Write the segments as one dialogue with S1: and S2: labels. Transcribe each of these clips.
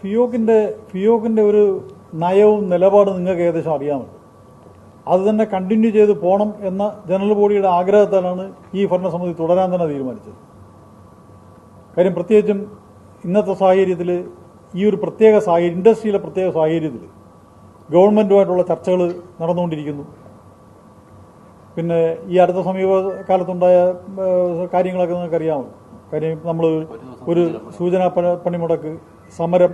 S1: ഫിയോക്കിന്റെ ഫിയോഗിന്റെ ഒരു നയവും നിലപാടും നിങ്ങൾക്ക് ഏകദേശം അറിയാമല്ലോ അത് തന്നെ കണ്ടിന്യൂ ചെയ്ത് പോകണം എന്ന ജനറൽ ബോഡിയുടെ ആഗ്രഹത്താലാണ് ഈ ഭരണസമിതി തുടരാൻ തന്നെ തീരുമാനിച്ചത്. കാര്യം പ്രത്യേകിച്ചും ഇന്നത്തെ സാഹചര്യത്തിൽ ഈ ഒരു പ്രത്യേക സാഹചര്യം ഇൻഡസ്ട്രിയിലെ പ്രത്യേക സാഹചര്യത്തിൽ ഗവൺമെന്റുമായിട്ടുള്ള ചർച്ചകൾ നടന്നുകൊണ്ടിരിക്കുന്നു. പിന്നെ ഈ അടുത്ത സമീപകാലത്തുണ്ടായ കാലത്തുണ്ടായ കാര്യങ്ങളൊക്കെ അറിയാമോ കാര്യം നമ്മൾ ഒരു സൂചനാ പണിമുടക്ക് സമരം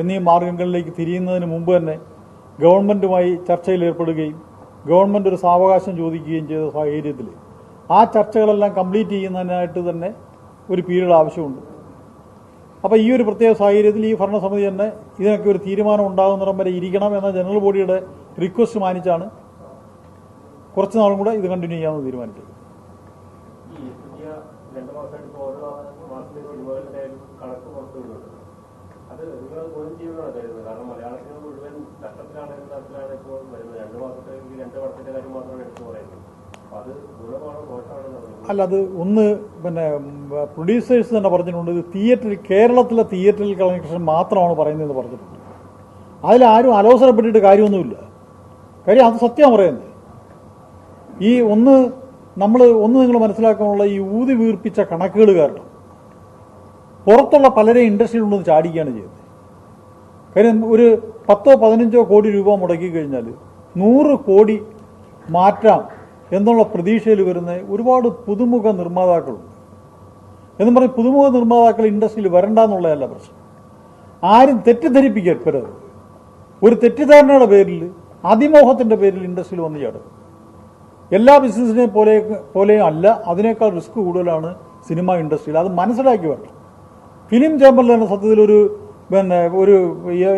S1: എന്നീ മാർഗങ്ങളിലേക്ക് തിരിയുന്നതിന് മുമ്പ് തന്നെ ഗവൺമെന്റുമായി ചർച്ചയിൽ ഏർപ്പെടുകയും ഗവൺമെന്റ് ഒരു സാവകാശം ചോദിക്കുകയും ചെയ്ത സാഹചര്യത്തിൽ ആ ചർച്ചകളെല്ലാം കംപ്ലീറ്റ് ചെയ്യുന്നതിനായിട്ട് തന്നെ ഒരു പീരീഡ് ആവശ്യമുണ്ട്. അപ്പോൾ ഈ ഒരു പ്രത്യേക സാഹചര്യത്തിൽ ഈ ഭരണസമിതി തന്നെ ഇതിനൊക്കെ ഒരു തീരുമാനം ഉണ്ടാകുന്നിടം വരെ ഇരിക്കണം എന്ന ജനറൽ ബോഡിയുടെ റിക്വസ്റ്റ് മാനിച്ചാണ് കുറച്ച് നാളും കൂടെ ഇത് കണ്ടിന്യൂ ചെയ്യാമെന്ന് തീരുമാനിച്ചത്.
S2: രണ്ട് മാസമായിട്ട് ഓരോ മാസത്തെ സിനിമകളുടെ കണക്ക് പുറത്തു അത് നിങ്ങൾ ഗുണം ചെയ്യുന്നതാണ് കാരണം മലയാളത്തിന് മുഴുവൻ നഷ്ടത്തിലാണ് എന്ന തരത്തിലാണ് ഇപ്പോൾ വരുന്നത്. രണ്ട് മാസത്തെ ഈ രണ്ട് വർഷത്തെ കാര്യം മാത്രമാണ് എടുത്തു പറയുന്നത്.
S1: അല്ല അത് ഒന്ന് പിന്നെ പ്രൊഡ്യൂസേഴ്സ് തന്നെ പറഞ്ഞിട്ടുണ്ട് ഇത് തിയേറ്ററിൽ കേരളത്തിലെ തിയേറ്ററിൽ കളക്ഷൻ മാത്രമാണ് പറയുന്നതെന്ന് പറഞ്ഞിട്ടുണ്ട്. അതിലാരും അലോസരപ്പെട്ടിട്ട് കാര്യമൊന്നുമില്ല. കാര്യം അത് സത്യമാണ് പറയുന്നത്. ഈ ഒന്ന് നമ്മൾ ഒന്ന് നിങ്ങൾ മനസ്സിലാക്കാനുള്ള ഈ ഊതി വീർപ്പിച്ച കണക്കുകൾ കാരണം. പുറത്തുള്ള പലരെയും ഇൻഡസ്ട്രിയിലുണ്ടെന്ന് ചാടിക്കുകയാണ് ചെയ്യുന്നത്. കാര്യം ഒരു പത്തോ പതിനഞ്ചോ കോടി രൂപ മുടക്കി കഴിഞ്ഞാൽ നൂറ് കോടി മാറ്റാം എന്നുള്ള പ്രതീക്ഷയിൽ വരുന്ന ഒരുപാട് പുതുമുഖ നിർമ്മാതാക്കളുണ്ട്. എന്നും പറഞ്ഞ് പുതുമുഖ നിർമ്മാതാക്കൾ ഇൻഡസ്ട്രിയിൽ വരണ്ടെന്നുള്ളതല്ല പ്രശ്നം. ആരും തെറ്റിദ്ധരിപ്പിക്കരുത് ഒരു തെറ്റിദ്ധാരണയുടെ പേരിൽ അതിമോഹത്തിന്റെ പേരിൽ ഇൻഡസ്ട്രിയിൽ വന്ന് ചാടും. എല്ലാ ബിസിനസ്സിനെ പോലെ പോലെയും അല്ല അതിനേക്കാൾ റിസ്ക് കൂടുതലാണ് സിനിമ ഇൻഡസ്ട്രിയിൽ. അത് മനസ്സിലാക്കി വരണം. ഫിലിം തന്നെ സത്യത്തിൽ ഒരു പിന്നെ ഒരു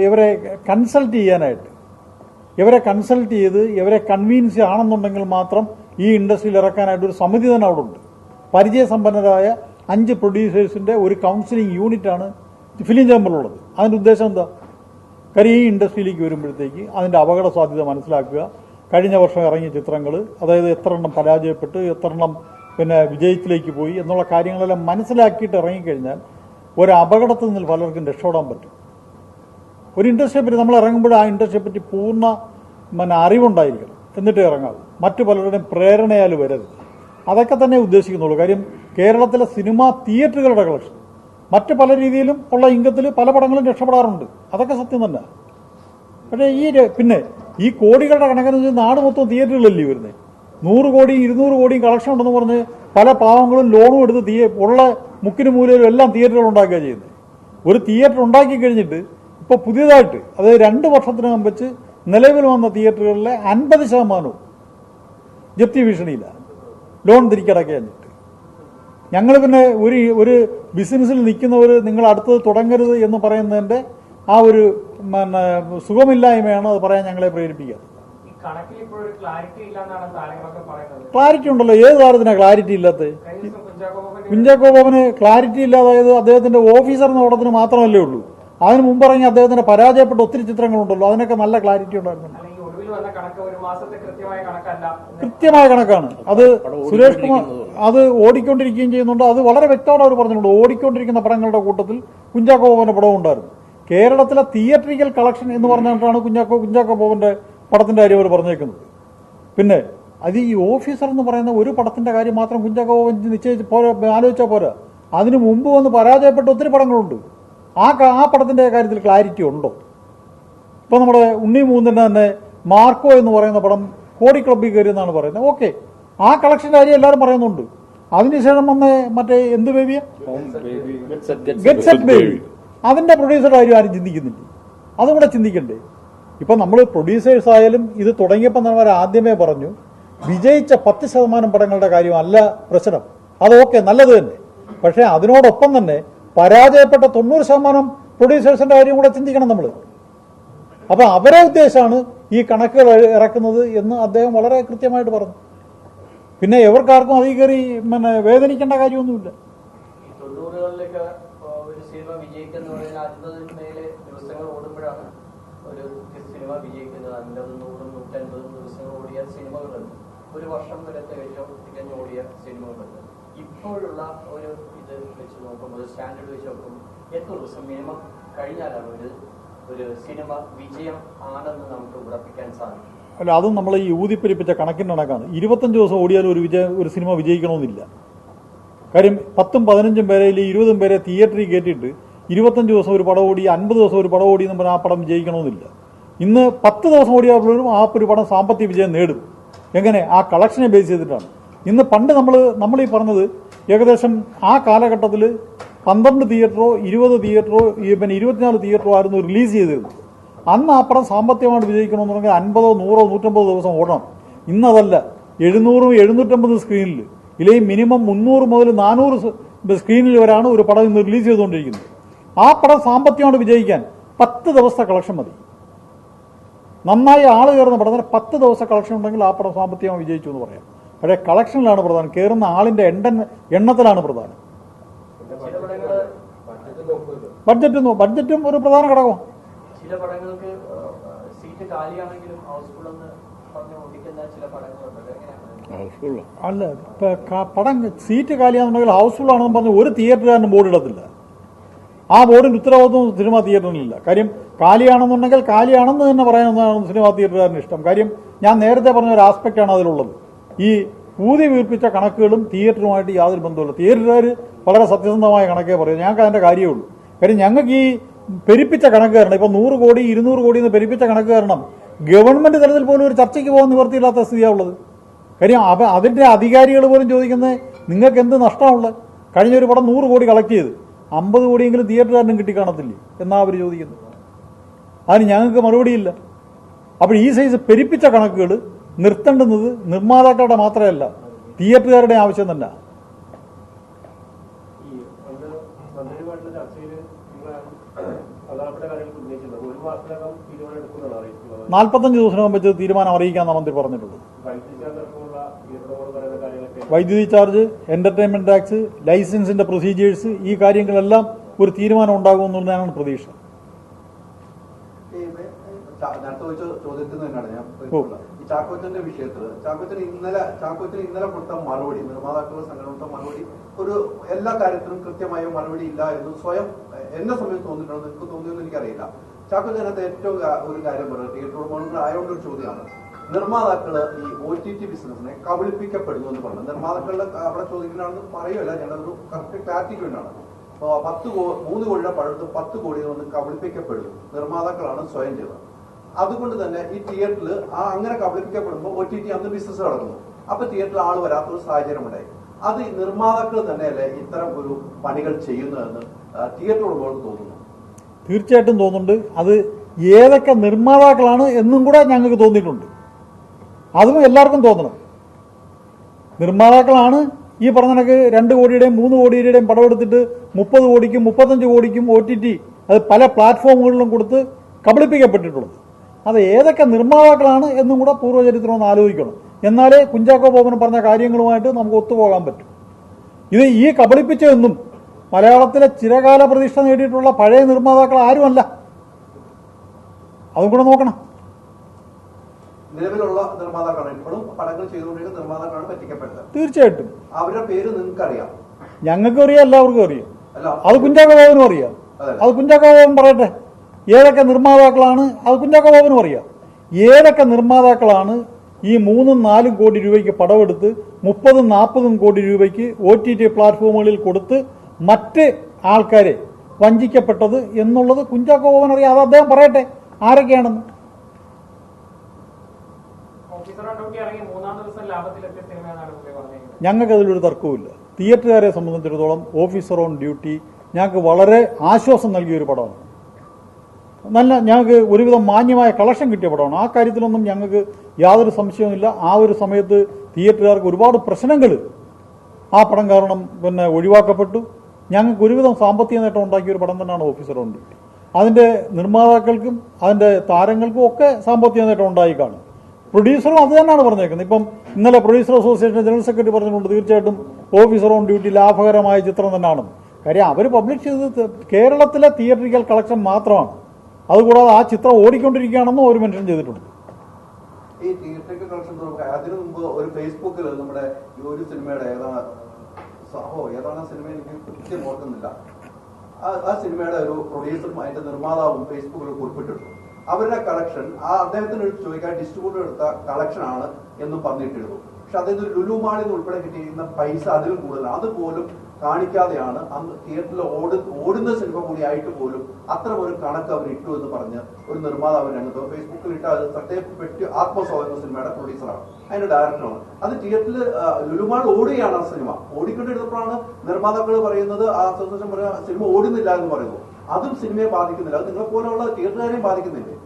S1: ഇവരെ കൺസൾട്ട് ചെയ്യാനായിട്ട്. ഇവരെ കൺസൾട്ട് ചെയ്ത് ഇവരെ കൺവീൻസ് ആണെന്നുണ്ടെങ്കിൽ മാത്രം ഈ ഇൻഡസ്ട്രിയിൽ ഇറക്കാനായിട്ട് ഒരു സമിതി തന്നെ അവിടെ ഉണ്ട് പരിചയസമ്പന്നരായ അഞ്ച് പ്രൊഡ്യൂസേഴ്സിന്റെ ഒരു കൗൺസിലിംഗ് യൂണിറ്റാണ് ഫിലിം ചേമ്പറിലുള്ളത് അതിന്റെ ഉദ്ദേശം എന്താ? കാര്യം ഈ ഇൻഡസ്ട്രിയിലേക്ക് വരുമ്പോഴത്തേക്ക് അതിന്റെ അപകട സാധ്യത മനസ്സിലാക്കുക. കഴിഞ്ഞ വർഷം ഇറങ്ങിയ ചിത്രങ്ങൾ അതായത് എത്ര എണ്ണം പരാജയപ്പെട്ട് എത്ര എണ്ണം പിന്നെ വിജയത്തിലേക്ക് പോയി എന്നുള്ള കാര്യങ്ങളെല്ലാം മനസ്സിലാക്കിയിട്ട് ഇറങ്ങിക്കഴിഞ്ഞാൽ ഒരു അപകടത്തിൽ നിന്ന് പലർക്കും രക്ഷപ്പെടാൻ പറ്റും. ഒരു ഇൻഡസ്ട്രിയെ പറ്റി നമ്മൾ ഇറങ്ങുമ്പോൾ ആ ഇൻഡസ്ട്രിയെ പറ്റി പൂർണ പിന്നെ അറിവുണ്ടായിരിക്കണം. എന്നിട്ട് ഇറങ്ങാവൂ. മറ്റു പലരുടെയും പ്രേരണയാൽ വരരുത്. അതൊക്കെ തന്നെ ഉദ്ദേശിക്കുന്നുള്ളൂ. കാര്യം കേരളത്തിലെ സിനിമാ തിയേറ്ററുകളുടെ കളക്ഷൻ. മറ്റു പല രീതിയിലും ഉള്ള ഇംഗത്തിൽ പല പടങ്ങളും രക്ഷപ്പെടാറുണ്ട്. അതൊക്കെ സത്യം തന്നെ. പക്ഷേ ഈ പിന്നെ ഈ കോടികളുടെ കണക്കെന്ന് വെച്ചാൽ നാട് മൊത്തം തിയേറ്ററുകളല്ലേ വരുന്നത് നൂറ് കോടിയും ഇരുന്നൂറ് കോടിയും കളക്ഷൻ ഉണ്ടെന്ന് പറഞ്ഞ് പല പാവങ്ങളും ലോണും എടുത്ത് ഉള്ള മുക്കിന് മൂലയിലും എല്ലാം തിയേറ്ററുകൾ ഉണ്ടാക്കുക ചെയ്യുന്നത്. ഒരു തിയേറ്റർ ഉണ്ടാക്കി കഴിഞ്ഞിട്ട് ഇപ്പോൾ പുതിയതായിട്ട് അതായത് രണ്ട് വർഷത്തിനകം വെച്ച് നിലവിൽ വന്ന തിയേറ്ററുകളിലെ അൻപത് ശതമാനവും ജപ്തി ഭീഷണിയില്ല ലോൺ തിരിക്കടക്കുക എന്നിട്ട്. ഞങ്ങൾ പിന്നെ ഒരു ഒരു ബിസിനസ്സിൽ നിൽക്കുന്നവർ നിങ്ങൾ അടുത്തത് തുടങ്ങരുത് എന്ന് പറയുന്നതിന്റെ ആ ഒരു സുഖമില്ലായ്മയാണ് അത് പറയാൻ ഞങ്ങളെ പ്രേരിപ്പിക്കുക
S3: ക്ലാരിറ്റി
S1: ഉണ്ടല്ലോ. ഏത് താരത്തിനാ ക്ലാരിറ്റി
S3: ഇല്ലാത്ത കുഞ്ചാക്കോ
S1: ബോബന് ക്ലാരിറ്റി ഇല്ലാതായത് അദ്ദേഹത്തിന്റെ ഓഫീസർ എന്ന ഓടത്തിന് മാത്രമല്ലേ ഉള്ളൂ. അതിന് മുമ്പിറങ്ങി അദ്ദേഹത്തിന്റെ പരാജയപ്പെട്ട ഒത്തിരി ചിത്രങ്ങളുണ്ടല്ലോ. അതിനൊക്കെ നല്ല ക്ലാരിറ്റി ഉണ്ടായിരുന്നു.
S3: അല്ലെങ്കിൽ ഒടുവിൽ വന്ന കണക്ക് ഒരു മാസത്തെ കൃത്യമായ കണക്കല്ല.
S1: കൃത്യമായ കണക്കാണ്. അത് സുരേഷ് കുമാർ അത് ഓടിക്കൊണ്ടിരിക്കുകയും ചെയ്യുന്നുണ്ട്. അത് വളരെ വ്യക്തമായിട്ട് അവർ പറഞ്ഞിട്ടുണ്ട് ഓടിക്കൊണ്ടിരിക്കുന്ന പടങ്ങളുടെ കൂട്ടത്തിൽ കുഞ്ചാക്കോ ബോബന്റെ പടവും ഉണ്ടായിരുന്നു. കേരളത്തിലെ തിയേറ്ററിക്കൽ കളക്ഷൻ എന്ന് പറഞ്ഞിട്ടാണ് കുഞ്ചാക്കോ കുഞ്ചാക്കോ ബോബന്റെ പടത്തിന്റെ കാര്യം അവർ പറഞ്ഞേക്കുന്നത്. പിന്നെ അത് ഈ ഓഫീസർ എന്ന് പറയുന്ന ഒരു പടത്തിന്റെ കാര്യം മാത്രം കുഞ്ചാക്കോ നിശ്ചയിച്ച് പോരാ ആലോചിച്ചാൽ പോരാ. അതിനു മുമ്പ് വന്ന് പരാജയപ്പെട്ട ഒത്തിരി പടങ്ങളുണ്ട്. ആ ആ പടത്തിന്റെ കാര്യത്തിൽ ക്ലാരിറ്റി ഉണ്ടോ? ഇപ്പോൾ നമ്മുടെ ഉണ്ണി മൂന്നിന് തന്നെ മാർക്കോ എന്ന് പറയുന്ന പടം കോടി ക്ലബ്ബിൽ കയറി എന്നാണ് പറയുന്നത്. ഓക്കെ. ആ കളക്ഷന്റെ കാര്യം എല്ലാവരും പറയുന്നുണ്ട്. അതിനുശേഷം വന്ന മറ്റേ എന്ത് ബേബിയ ഗെറ്റ് സെറ്റ് ബേബി അതിന്റെ പ്രൊഡ്യൂസറുടെ കാര്യം ആരും ചിന്തിക്കുന്നില്ല. അതും കൂടെ ചിന്തിക്കണ്ടേ? ഇപ്പൊ നമ്മൾ പ്രൊഡ്യൂസേഴ്സ് ആയാലും ഇത് തുടങ്ങിയപ്പോൾ നമ്മൾ ആദ്യമേ പറഞ്ഞു വിജയിച്ച പത്ത് ശതമാനം പടങ്ങളുടെ കാര്യമല്ല പ്രശ്നം. അത് ഓക്കെ നല്ലത് തന്നെ. പക്ഷേ അതിനോടൊപ്പം തന്നെ പരാജയപ്പെട്ട തൊണ്ണൂറ് ശതമാനം പ്രൊഡ്യൂസേഴ്സിന്റെ കാര്യം കൂടെ ചിന്തിക്കണം നമ്മൾ അപ്പൊ അവരെ ഉദ്ദേശമാണ് ഈ കണക്കുകൾ ഇറക്കുന്നത് എന്ന് അദ്ദേഹം വളരെ കൃത്യമായിട്ട് പറഞ്ഞു. പിന്നെ എവർക്കാർക്കും അതിൽ കയറി പിന്നെ വേദനിക്കേണ്ട കാര്യമൊന്നുമില്ല.
S4: ഒരു സിനിമ വിജയിക്കുന്ന പറഞ്ഞാൽ മേലെ ദിവസങ്ങൾ ഓടുമ്പോഴാണ് ഒരു സിനിമ വിജയിക്കുന്നത് അൻപത് നൂറും നൂറ്റൻപതും ദിവസങ്ങൾ ഓടിയ സിനിമകളുണ്ട്. ഒരു വർഷം വരെ തികച്ചോ തികഞ്ഞോടിയ സിനിമകളുണ്ട്. ഇപ്പോഴുള്ള ഒരു ഇത് വെച്ച് നോക്കുമ്പോൾ സ്റ്റാൻഡേർഡ് വെച്ച് നോക്കുമ്പോൾ എത്ര ദിവസം മിനിമം കഴിഞ്ഞാലാണ് ഒരു ഒരു സിനിമ വിജയം ആണെന്ന് നമുക്ക് ഉറപ്പിക്കാൻ സാധിക്കും.
S1: അല്ല അതും നമ്മൾ ഈ ഊതിപ്പെരിപ്പിച്ച കണക്കിന്റെ കണക്കാണ്. ഇരുപത്തഞ്ച് ദിവസം ഓടിയാലും ഒരു വിജയ ഒരു സിനിമ വിജയിക്കണമെന്നില്ല. കാര്യം പത്തും പതിനഞ്ചും പേരെ ഇല്ലെങ്കിൽ ഇരുപതും പേരെ തിയേറ്ററിൽ കയറ്റിയിട്ട് ഇരുപത്തഞ്ച് ദിവസം ഒരു പടം ഓടി അൻപത് ദിവസം ഒരു പടം ഓടി എന്ന് പറഞ്ഞാൽ ആ പടം വിജയിക്കണമെന്നില്ല. ഇന്ന് പത്ത് ദിവസം ഓടിയാൽ പോലും ആ ഒരു പടം സാമ്പത്തിക വിജയം നേടും. എങ്ങനെ? ആ കളക്ഷനെ ബേസ് ചെയ്തിട്ടാണ്. ഇന്ന് പണ്ട് നമ്മൾ നമ്മൾ ഈ പറഞ്ഞത് ഏകദേശം ആ കാലഘട്ടത്തിൽ പന്ത്രണ്ട് തിയേറ്ററോ ഇരുപത് തിയേറ്ററോ പിന്നെ ഇരുപത്തിനാല് തിയേറ്ററോ ആയിരുന്നു റിലീസ് ചെയ്തിരുന്നത്. അന്ന് ആ പടം സാമ്പത്തികമായിട്ട് വിജയിക്കണമെന്നുണ്ടെങ്കിൽ അൻപതോ നൂറോ നൂറ്റമ്പതോ ദിവസം ഓടണം. ഇന്നതല്ല എഴുന്നൂറും എഴുന്നൂറ്റമ്പത് സ്ക്രീനിൽ ഇല്ലെങ്കിൽ മിനിമം മുന്നൂറ് മുതൽ നാനൂറ് സ്ക്രീനിൽ വരാണ് ഒരു പടം ഇന്ന് റിലീസ് ചെയ്തുകൊണ്ടിരിക്കുന്നത്. ആ പടം സാമ്പത്തികമായിട്ട് വിജയിക്കാൻ പത്ത് ദിവസത്തെ കളക്ഷൻ മതി. നന്നായി ആൾ കയറുന്ന പടത്തിന് പത്ത് ദിവസം കളക്ഷൻ ഉണ്ടെങ്കിൽ ആ പടം സാമ്പത്തികമായി വിജയിച്ചു എന്ന് പറയാം. പക്ഷേ കളക്ഷനിലാണ് പ്രധാനം. കയറുന്ന ആളിന്റെ എണ്ണ എണ്ണത്തിലാണ് പ്രധാനം. ബഡ്ജറ്റ് ബഡ്ജറ്റും ഒരു പ്രധാന ഘടകം
S4: ചില പടങ്ങൾക്ക് സീറ്റ് കാലിയാണെങ്കിലും ഹൗസ്ഫുൾ എന്ന് പറഞ്ഞ് ഓടിക്കുന്ന ചില പടങ്ങളുണ്ട്.
S1: അല്ല ഇപ്പൊ പടം സീറ്റ് കാലിയാണെന്നുണ്ടെങ്കിൽ ഹൗസ്ഫുൾ ആണെന്ന് പറഞ്ഞ് ഒരു തിയേറ്ററുകാരനും ബോർഡ് ഇടത്തില്ല. ആ ബോർഡിന്റെ ഉത്തരവാദിത്വം സിനിമാ തിയേറ്ററിനില്ല കാര്യം കാലിയാണെന്നുണ്ടെങ്കിൽ കാലിയാണെന്ന് തന്നെ പറയാനൊന്നാണ് സിനിമാ തിയേറ്ററുകാരന് ഇഷ്ടം. കാര്യം ഞാൻ നേരത്തെ പറഞ്ഞ ഒരു ആസ്പെക്റ്റാണ് അതിലുള്ളത്. ഈ ഊതി വീർപ്പിച്ച കണക്കുകളും തിയേറ്ററുമായിട്ട് യാതൊരു ബന്ധവുമില്ല. തിയേറ്ററുകാർ വളരെ സത്യസന്ധമായ കണക്കേ പറയും ഞങ്ങൾക്ക് കാര്യമേ കാര്യമുള്ളൂ കാര്യം ഞങ്ങൾക്ക് ഈ പെരുപ്പിച്ച കണക്ക് കാരണം ഇപ്പോൾ നൂറ് കോടി ഇരുന്നൂറ് കോടി എന്ന് പെരുപ്പിച്ച കണക്ക് കാരണം ഗവൺമെന്റ് തലത്തിൽ പോലും ഒരു ചർച്ചയ്ക്ക് പോകാൻ നിവർത്തിയില്ലാത്ത സ്ഥിതിയാണുള്ളത് കാര്യം അപ്പം അതിന്റെ അധികാരികൾ പോലും ചോദിക്കുന്നത് നിങ്ങൾക്ക് എന്ത് നഷ്ടമുള്ളത് കഴിഞ്ഞ ഒരു പടം നൂറ് കോടി കളക്ട് ചെയ്ത്. അമ്പത് കോടിയെങ്കിലും തിയേറ്ററുകാരനും കിട്ടി കാണത്തില്ലേ എന്നാ അവർ ചോദിക്കുന്നു. അതിന് ഞങ്ങൾക്ക് മറുപടിയില്ല. അപ്പോൾ ഈ സൈസ് പെരിപ്പിച്ച കണക്കുകൾ നിർത്തേണ്ടുന്നത് നിർമ്മാതാക്കളുടെ മാത്രമല്ല തിയേറ്ററുകാരുടെ ആവശ്യം തന്നെ. നാൽപ്പത്തഞ്ച് ദിവസത്തിനകം വെച്ച് തീരുമാനം അറിയിക്കാൻ മന്ത്രി പറഞ്ഞിട്ടുള്ളത്
S2: വൈദ്യുതിച്ചടക്കമുള്ള തീരുമാനങ്ങൾ പറയുന്ന കാര്യങ്ങളൊക്കെ
S1: വൈദ്യുതി ചാർജ് എന്റർടൈൻമെന്റ് ടാക്സ് ലൈസൻസിന്റെ പ്രൊസീജിയേഴ്സ് ഈ കാര്യങ്ങളെല്ലാം ഒരു തീരുമാനം ഉണ്ടാകുമെന്നുള്ളതാണ് പ്രതീക്ഷ.
S5: നേരത്തെ ചോദിച്ച ചോദ്യത്തിൽ തന്നെയാണ് ഞാൻ. ഈ ചാക്കോച്ചന്റെ വിഷയത്തിൽ ചാക്കോച്ചൻ ഇന്നലെ ചാക്കോച്ചൻ ഇന്നലെ കൊടുത്ത മറുപടി നിർമ്മാതാക്കളുടെ സംഘടന കൊടുത്ത മറുപടി ഒരു എല്ലാ കാര്യത്തിലും കൃത്യമായ മറുപടി ഇല്ല എന്ന് സ്വയം എന്നെ സമയത്ത് തോന്നിയിട്ടുണ്ടോ എനിക്ക് തോന്നിയെന്ന് എനിക്കറിയില്ല. ചാക്കോച്ചനകത്ത് ഏറ്റവും ഒരു കാര്യം പറയുന്നത് തിയേറ്റർ ഉടമകളുടെ ആയതുകൊണ്ട് ഒരു ചോദ്യമാണ്. നിർമ്മാതാക്കൾ ഈ ഒ ടി ടി ബിസിനസിനെ കബളിപ്പിക്കപ്പെടുന്നു എന്ന് പറഞ്ഞു. നിർമ്മാതാക്കളുടെ അവിടെ ചോദിക്കുന്നതാണെന്ന് പറയുമല്ല ഞങ്ങളൊരു കറക്റ്റ് ക്ലാരിറ്റിക്ക് വേണ്ടിയാണ് അപ്പോൾ പത്ത് കോ- മൂന്ന് കോടിയുടെ പഴുത്ത് പത്ത് കോടി കൊണ്ട് കബളിപ്പിക്കപ്പെടുന്നു. നിർമ്മാതാക്കളാണ് സ്വയം ചെയ്തത്. അതുകൊണ്ട് തന്നെ ഈ തിയേറ്ററിൽ ആ അങ്ങനെ കബളിപ്പിക്കപ്പെടുമ്പോൾ ഒ ടി ടി അന്ന് ബിസിനസ് നടക്കുന്നു അപ്പൊ തിയേറ്ററിൽ ആൾ വരാത്തൊരു സാഹചര്യം ഉണ്ടായി. അത് നിർമ്മാതാക്കൾ തന്നെയല്ലേ ഇത്തരം ഒരു പണികൾ ചെയ്യുന്നതെന്ന് തിയേറ്റർ ഉടമകൾക്ക് തോന്നുന്നു.
S1: തീർച്ചയായിട്ടും തോന്നുന്നുണ്ട്. അത് ഏതൊക്കെ നിർമ്മാതാക്കളാണ് എന്നും കൂടെ ഞങ്ങൾക്ക് തോന്നിയിട്ടുണ്ട്. അതും എല്ലാവർക്കും തോന്നണം. നിർമ്മാതാക്കളാണ് ഈ പറഞ്ഞ കണക്ക് രണ്ട് കോടിയുടെയും മൂന്ന് കോടിയുടെയും പടമെടുത്തിട്ട് മുപ്പത് കോടിക്കും മുപ്പത്തഞ്ച് കോടിക്കും ഒ ടി ടി അത് പല പ്ലാറ്റ്ഫോമുകളിലും കൊടുത്ത് കബളിപ്പിക്കപ്പെട്ടിട്ടുള്ളത്. അത് ഏതൊക്കെ നിർമ്മാതാക്കളാണ് എന്നും കൂടെ പൂർവചരിത്രം ഒന്ന് ആലോചിക്കണം. എന്നാലേ കുഞ്ചാക്കോ ബോബൻ പറഞ്ഞ കാര്യങ്ങളുമായിട്ട് നമുക്ക് ഒത്തുപോകാൻ പറ്റും. ഇത് ഈ കബളിപ്പിച്ചതെന്നും മലയാളത്തിലെ ചിരകാല പ്രതിഷ്ഠ നേടിയിട്ടുള്ള പഴയ നിർമ്മാതാക്കൾ ആരുമല്ല. അതും കൂടെ നോക്കണം.
S5: നിലവിലുള്ള നിർമ്മാതാക്കളാണ്. ഇപ്പോഴും പടങ്ങൾ ചെയ്തുകൊണ്ടിരിക്കുന്ന നിർമ്മാതാക്കളാണ് പറ്റിക്കപ്പെട്ടത്.
S1: തീർച്ചയായിട്ടും.
S5: അവരുടെ പേര് നിങ്ങൾക്ക് അറിയാം
S1: ഞങ്ങൾക്ക് അറിയാം. എല്ലാവർക്കും അറിയാം അത് കുഞ്ചാക്ക ബോബനും അറിയാം.
S5: അത്.
S1: കുഞ്ചാക്ക ബോബൻ പറയട്ടെ. ഏതൊക്കെ നിർമ്മാതാക്കളാണ് അത് കുഞ്ചാക്ക ബോബനും അറിയാം. ഏതൊക്കെ നിർമ്മാതാക്കളാണ് ഈ മൂന്നും നാലും കോടി രൂപയ്ക്ക് പടമെടുത്ത് മുപ്പതും നാൽപ്പതും കോടി രൂപയ്ക്ക് ഒ ടി ടി പ്ലാറ്റ്ഫോമുകളിൽ കൊടുത്ത് മറ്റ് ആൾക്കാരെ വഞ്ചിക്കപ്പെട്ടത് എന്നുള്ളത് കുഞ്ചാക്കോ ബോബൻ അറിയാം അത് അദ്ദേഹം പറയട്ടെ ആരൊക്കെയാണെന്ന്
S3: ഓഫീസർ ഓൺ ഡ്യൂട്ടി ഇറങ്ങി മൂന്നാം ദിവസം ലാഭത്തിലെത്തിയ സിനിമയെന്നാണ് പുള്ളി പറഞ്ഞിരിക്കുന്നത്
S1: ഞങ്ങൾക്ക് അതിലൊരു തർക്കവുമില്ല. തിയേറ്ററുകാരെ സംബന്ധിച്ചിടത്തോളം ഓഫീസർ ഓൺ ഡ്യൂട്ടി ഞങ്ങൾക്ക് വളരെ ആശ്വാസം നൽകിയ ഒരു പടമാണ്. നല്ല ഞങ്ങൾക്ക് ഒരുവിധം മാന്യമായ കളക്ഷൻ കിട്ടിയ പടമാണ്. ആ കാര്യത്തിലൊന്നും ഞങ്ങൾക്ക് യാതൊരു സംശയവുമില്ല. ആ ഒരു സമയത്ത് തിയേറ്ററുകാർക്ക് ഒരുപാട് പ്രശ്നങ്ങൾ ആ പടം കാരണം പിന്നെ ഒഴിവാക്കപ്പെട്ടു. ഞങ്ങൾക്ക് ഒരുവിധം സാമ്പത്തിക നേട്ടം ഉണ്ടാക്കിയ ഒരു പടം തന്നെയാണ് ഓഫീസർ ഓൺ ഡ്യൂട്ടി. അതിന്റെ നിർമ്മാതാക്കൾക്കും അതിന്റെ താരങ്ങൾക്കും ഒക്കെ സാമ്പത്തിക നേട്ടം ഉണ്ടായി കാണും. പ്രൊഡ്യൂസറും അത് തന്നെയാണ് പറഞ്ഞേക്കുന്നത്. ഇപ്പം ഇന്നലെ പ്രൊഡ്യൂസർ അസോസിയേഷൻ ജനറൽ സെക്രട്ടറി പറഞ്ഞിട്ടുണ്ട് തീർച്ചയായിട്ടും ഓഫീസർ ഓൺ ഡ്യൂട്ടി ലാഭകരമായ ചിത്രം തന്നെയാണ്. കാര്യം അവർ പബ്ലിഷ് ചെയ്തത് കേരളത്തിലെ തിയേറ്ററിക്കൽ കളക്ഷൻ മാത്രമാണ്. അതുകൂടാതെ ആ ചിത്രം ഓടിക്കൊണ്ടിരിക്കുകയാണെന്നും അവർ മെൻഷൻ ചെയ്തിട്ടുണ്ട്.
S5: ഈ കളക്ഷൻ അതിനു ഒരു ഫേസ്ബുക്കിൽ നമ്മുടെ ഒരു സിനിമയുടെ സഹോ ഏതാണ് ആ സിനിമയുടെ ഒരു പ്രൊഡ്യൂസറും അതിന്റെ നിർമ്മാതാവും ഫേസ്ബുക്കിൽ കുറിപ്പിട്ടിരുന്നു അവരുടെ കളക്ഷൻ ആ അദ്ദേഹത്തിന് ചോദിക്കാൻ ഡിസ്ട്രിബ്യൂട്ടർ എടുത്ത കളക്ഷൻ ആണ് എന്ന് പറഞ്ഞിട്ടിരുന്നു പക്ഷെ അദ്ദേഹത്തിന് ലുലുമാളിൽ നിന്ന് ഉൾപ്പെടെ കിട്ടിയിരുന്ന പൈസ അതിലും കൂടുതലാണ്. അതുപോലും കാണിക്കാതെയാണ് അന്ന് തിയേറ്ററിൽ ഓട് ഓടുന്ന സിനിമ കൂടി ആയിട്ട് പോലും അത്ര ഒരു കണക്ക് അവർ ഇട്ടു എന്ന് പറഞ്ഞ് ഒരു നിർമ്മാതാവ് രംഗത്ത് ഫേസ്ബുക്കിൽ ഇട്ട അത് സത്യപ്പെട്ടി ആത്മസോ എന്ന സിനിമയുടെ പ്രൊഡ്യൂസറാണ് അതിന്റെ ഡയറക്ടറാണ് അത് തിയേറ്ററിൽ ലുലുമാൾ ഓടുകയാണ് ആ സിനിമ ഓടിക്കൊണ്ടിരുന്നപ്പോഴാണ് നിർമ്മാതാക്കൾ പറയുന്നത് ആ അസോസിയേഷൻ പറയുക സിനിമ ഓടുന്നില്ല എന്ന് പറയുന്നു. അതും സിനിമയെ ബാധിക്കുന്നില്ല. അത് നിങ്ങളെ പോലെയുള്ള തിയേറ്ററുകാരെയും ബാധിക്കുന്നില്ലേ?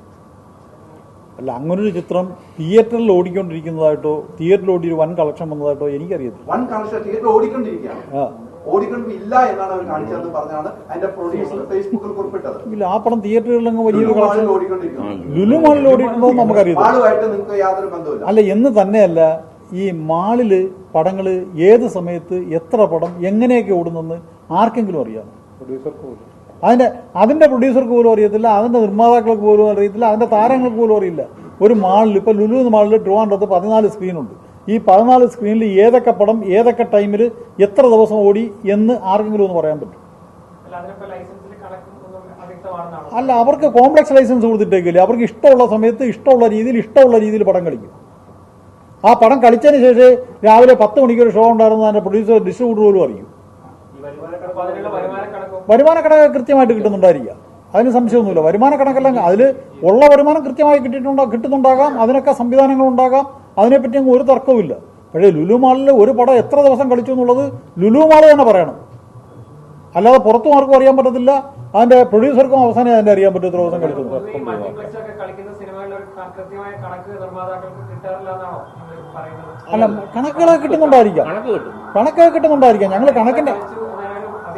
S1: അല്ല അങ്ങനൊരു ചിത്രം തിയേറ്ററിൽ ഓടിക്കൊണ്ടിരിക്കുന്നതായിട്ടോ തിയേറ്ററിൽ ഓടി ഒരു വൻ കളക്ഷൻ വന്നതായിട്ടോ എനിക്കറിയത്തില്ല.
S5: വൻ കണക്ഷൻ തിയേറ്റർ ഓടിക്കൊണ്ടിരിക്കുകയാണ്.
S1: ആ.
S5: ഓടിക്കൊണ്ട് ഇല്ല എന്നാണ് അവർ കാണിച്ചതെന്ന് പറഞ്ഞാണ് അതിന്റെ പ്രൊഡ്യൂസർ ഫേസ്ബുക്കിൽ കുറിപ്പിട്ടത്.
S1: ഇല്ല ആ പടം തിയേറ്ററുകളിൽ അങ്ങ് വലിയൊരു കളക്ഷൻ.
S5: ഓടിക്കൊണ്ടിരിക്കുന്നു
S1: ലുലു മാളിൽ ഓടിയിട്ടുണ്ടോ എന്ന് നമുക്കറിയത്തില്ല.
S5: മാളുമായിട്ട് നിങ്ങൾക്ക് യാതൊരു ബന്ധവുമില്ല.
S1: അല്ല എന്ന് തന്നെയല്ല ഈ മാളിൽ പടങ്ങൾ ഏത് സമയത്ത് എത്ര പടം എങ്ങനെയൊക്കെ ഓടുന്നെന്ന് ആർക്കെങ്കിലും അറിയാം. അതിന്റെ അതിന്റെ പ്രൊഡ്യൂസർക്ക് പോലും അറിയത്തില്ല അതിന്റെ നിർമ്മാതാക്കൾക്ക് പോലും അറിയത്തില്ല അതിന്റെ താരങ്ങൾക്ക് പോലും അറിയില്ല. ഒരു മാളിൽ ഇപ്പോൾ ലുലു എന്ന മാളിൽ ട്രിവാൻഡ്രത്ത് പതിനാല് സ്ക്രീനുണ്ട് ഈ പതിനാല് സ്ക്രീനിൽ ഏതൊക്കെ പടം ഏതൊക്കെ ടൈമിൽ എത്ര ദിവസം ഓടി എന്ന് ആർക്കെങ്കിലും ഒന്ന് പറയാൻ പറ്റും?
S3: അല്ല
S1: അവർക്ക് കോംപ്ലക്സ് ലൈസൻസ് കൊടുത്തിട്ടേക്കില്ല. അവർക്ക് ഇഷ്ടമുള്ള സമയത്ത് ഇഷ്ടമുള്ള രീതിയിൽ ഇഷ്ടമുള്ള രീതിയിൽ പടം കളിക്കും. ആ പടം കളിച്ചതിന് ശേഷം രാവിലെ പത്ത് മണിക്ക് ഒരു ഷോ ഉണ്ടായിരുന്നു അതിന്റെ പ്രൊഡ്യൂസർ ഡിസ്ട്രിബ്യൂട്ടർ പോലും അറിയും.
S2: വരുമാന
S3: കണക്കും
S1: കൃത്യമായിട്ട് കിട്ടുന്നുണ്ടായിരിക്കുക. അതിന് സംശയമൊന്നുമില്ല. വരുമാന കണക്കെല്ലാം അതിൽ ഉള്ള വരുമാനം കൃത്യമായി കിട്ടിയിട്ടുണ്ടാ കിട്ടുന്നുണ്ടാകാം അതിനൊക്കെ സംവിധാനങ്ങൾ ഉണ്ടാകാം അതിനെപ്പറ്റി അങ്ങ് ഒരു തർക്കവുമില്ല. പക്ഷേ ലുലു മാളിൽ ഒരു പടം എത്ര ദിവസം കളിച്ചു എന്നുള്ളത് ലുലു മാൾ തന്നെ പറയണം. അല്ലാതെ പുറത്തും ആർക്കും അറിയാൻ പറ്റത്തില്ല. അതിന്റെ പ്രൊഡ്യൂസർക്കും അവസാനം അതിന്റെ അറിയാൻ പറ്റും എത്ര ദിവസം കളിച്ചു അല്ല കണക്കുകളൊക്കെ കിട്ടുന്നുണ്ടായിരിക്കാം. കണക്കൊക്കെ കിട്ടുന്നുണ്ടായിരിക്കാം. ഞങ്ങൾ കണക്കിന്റെ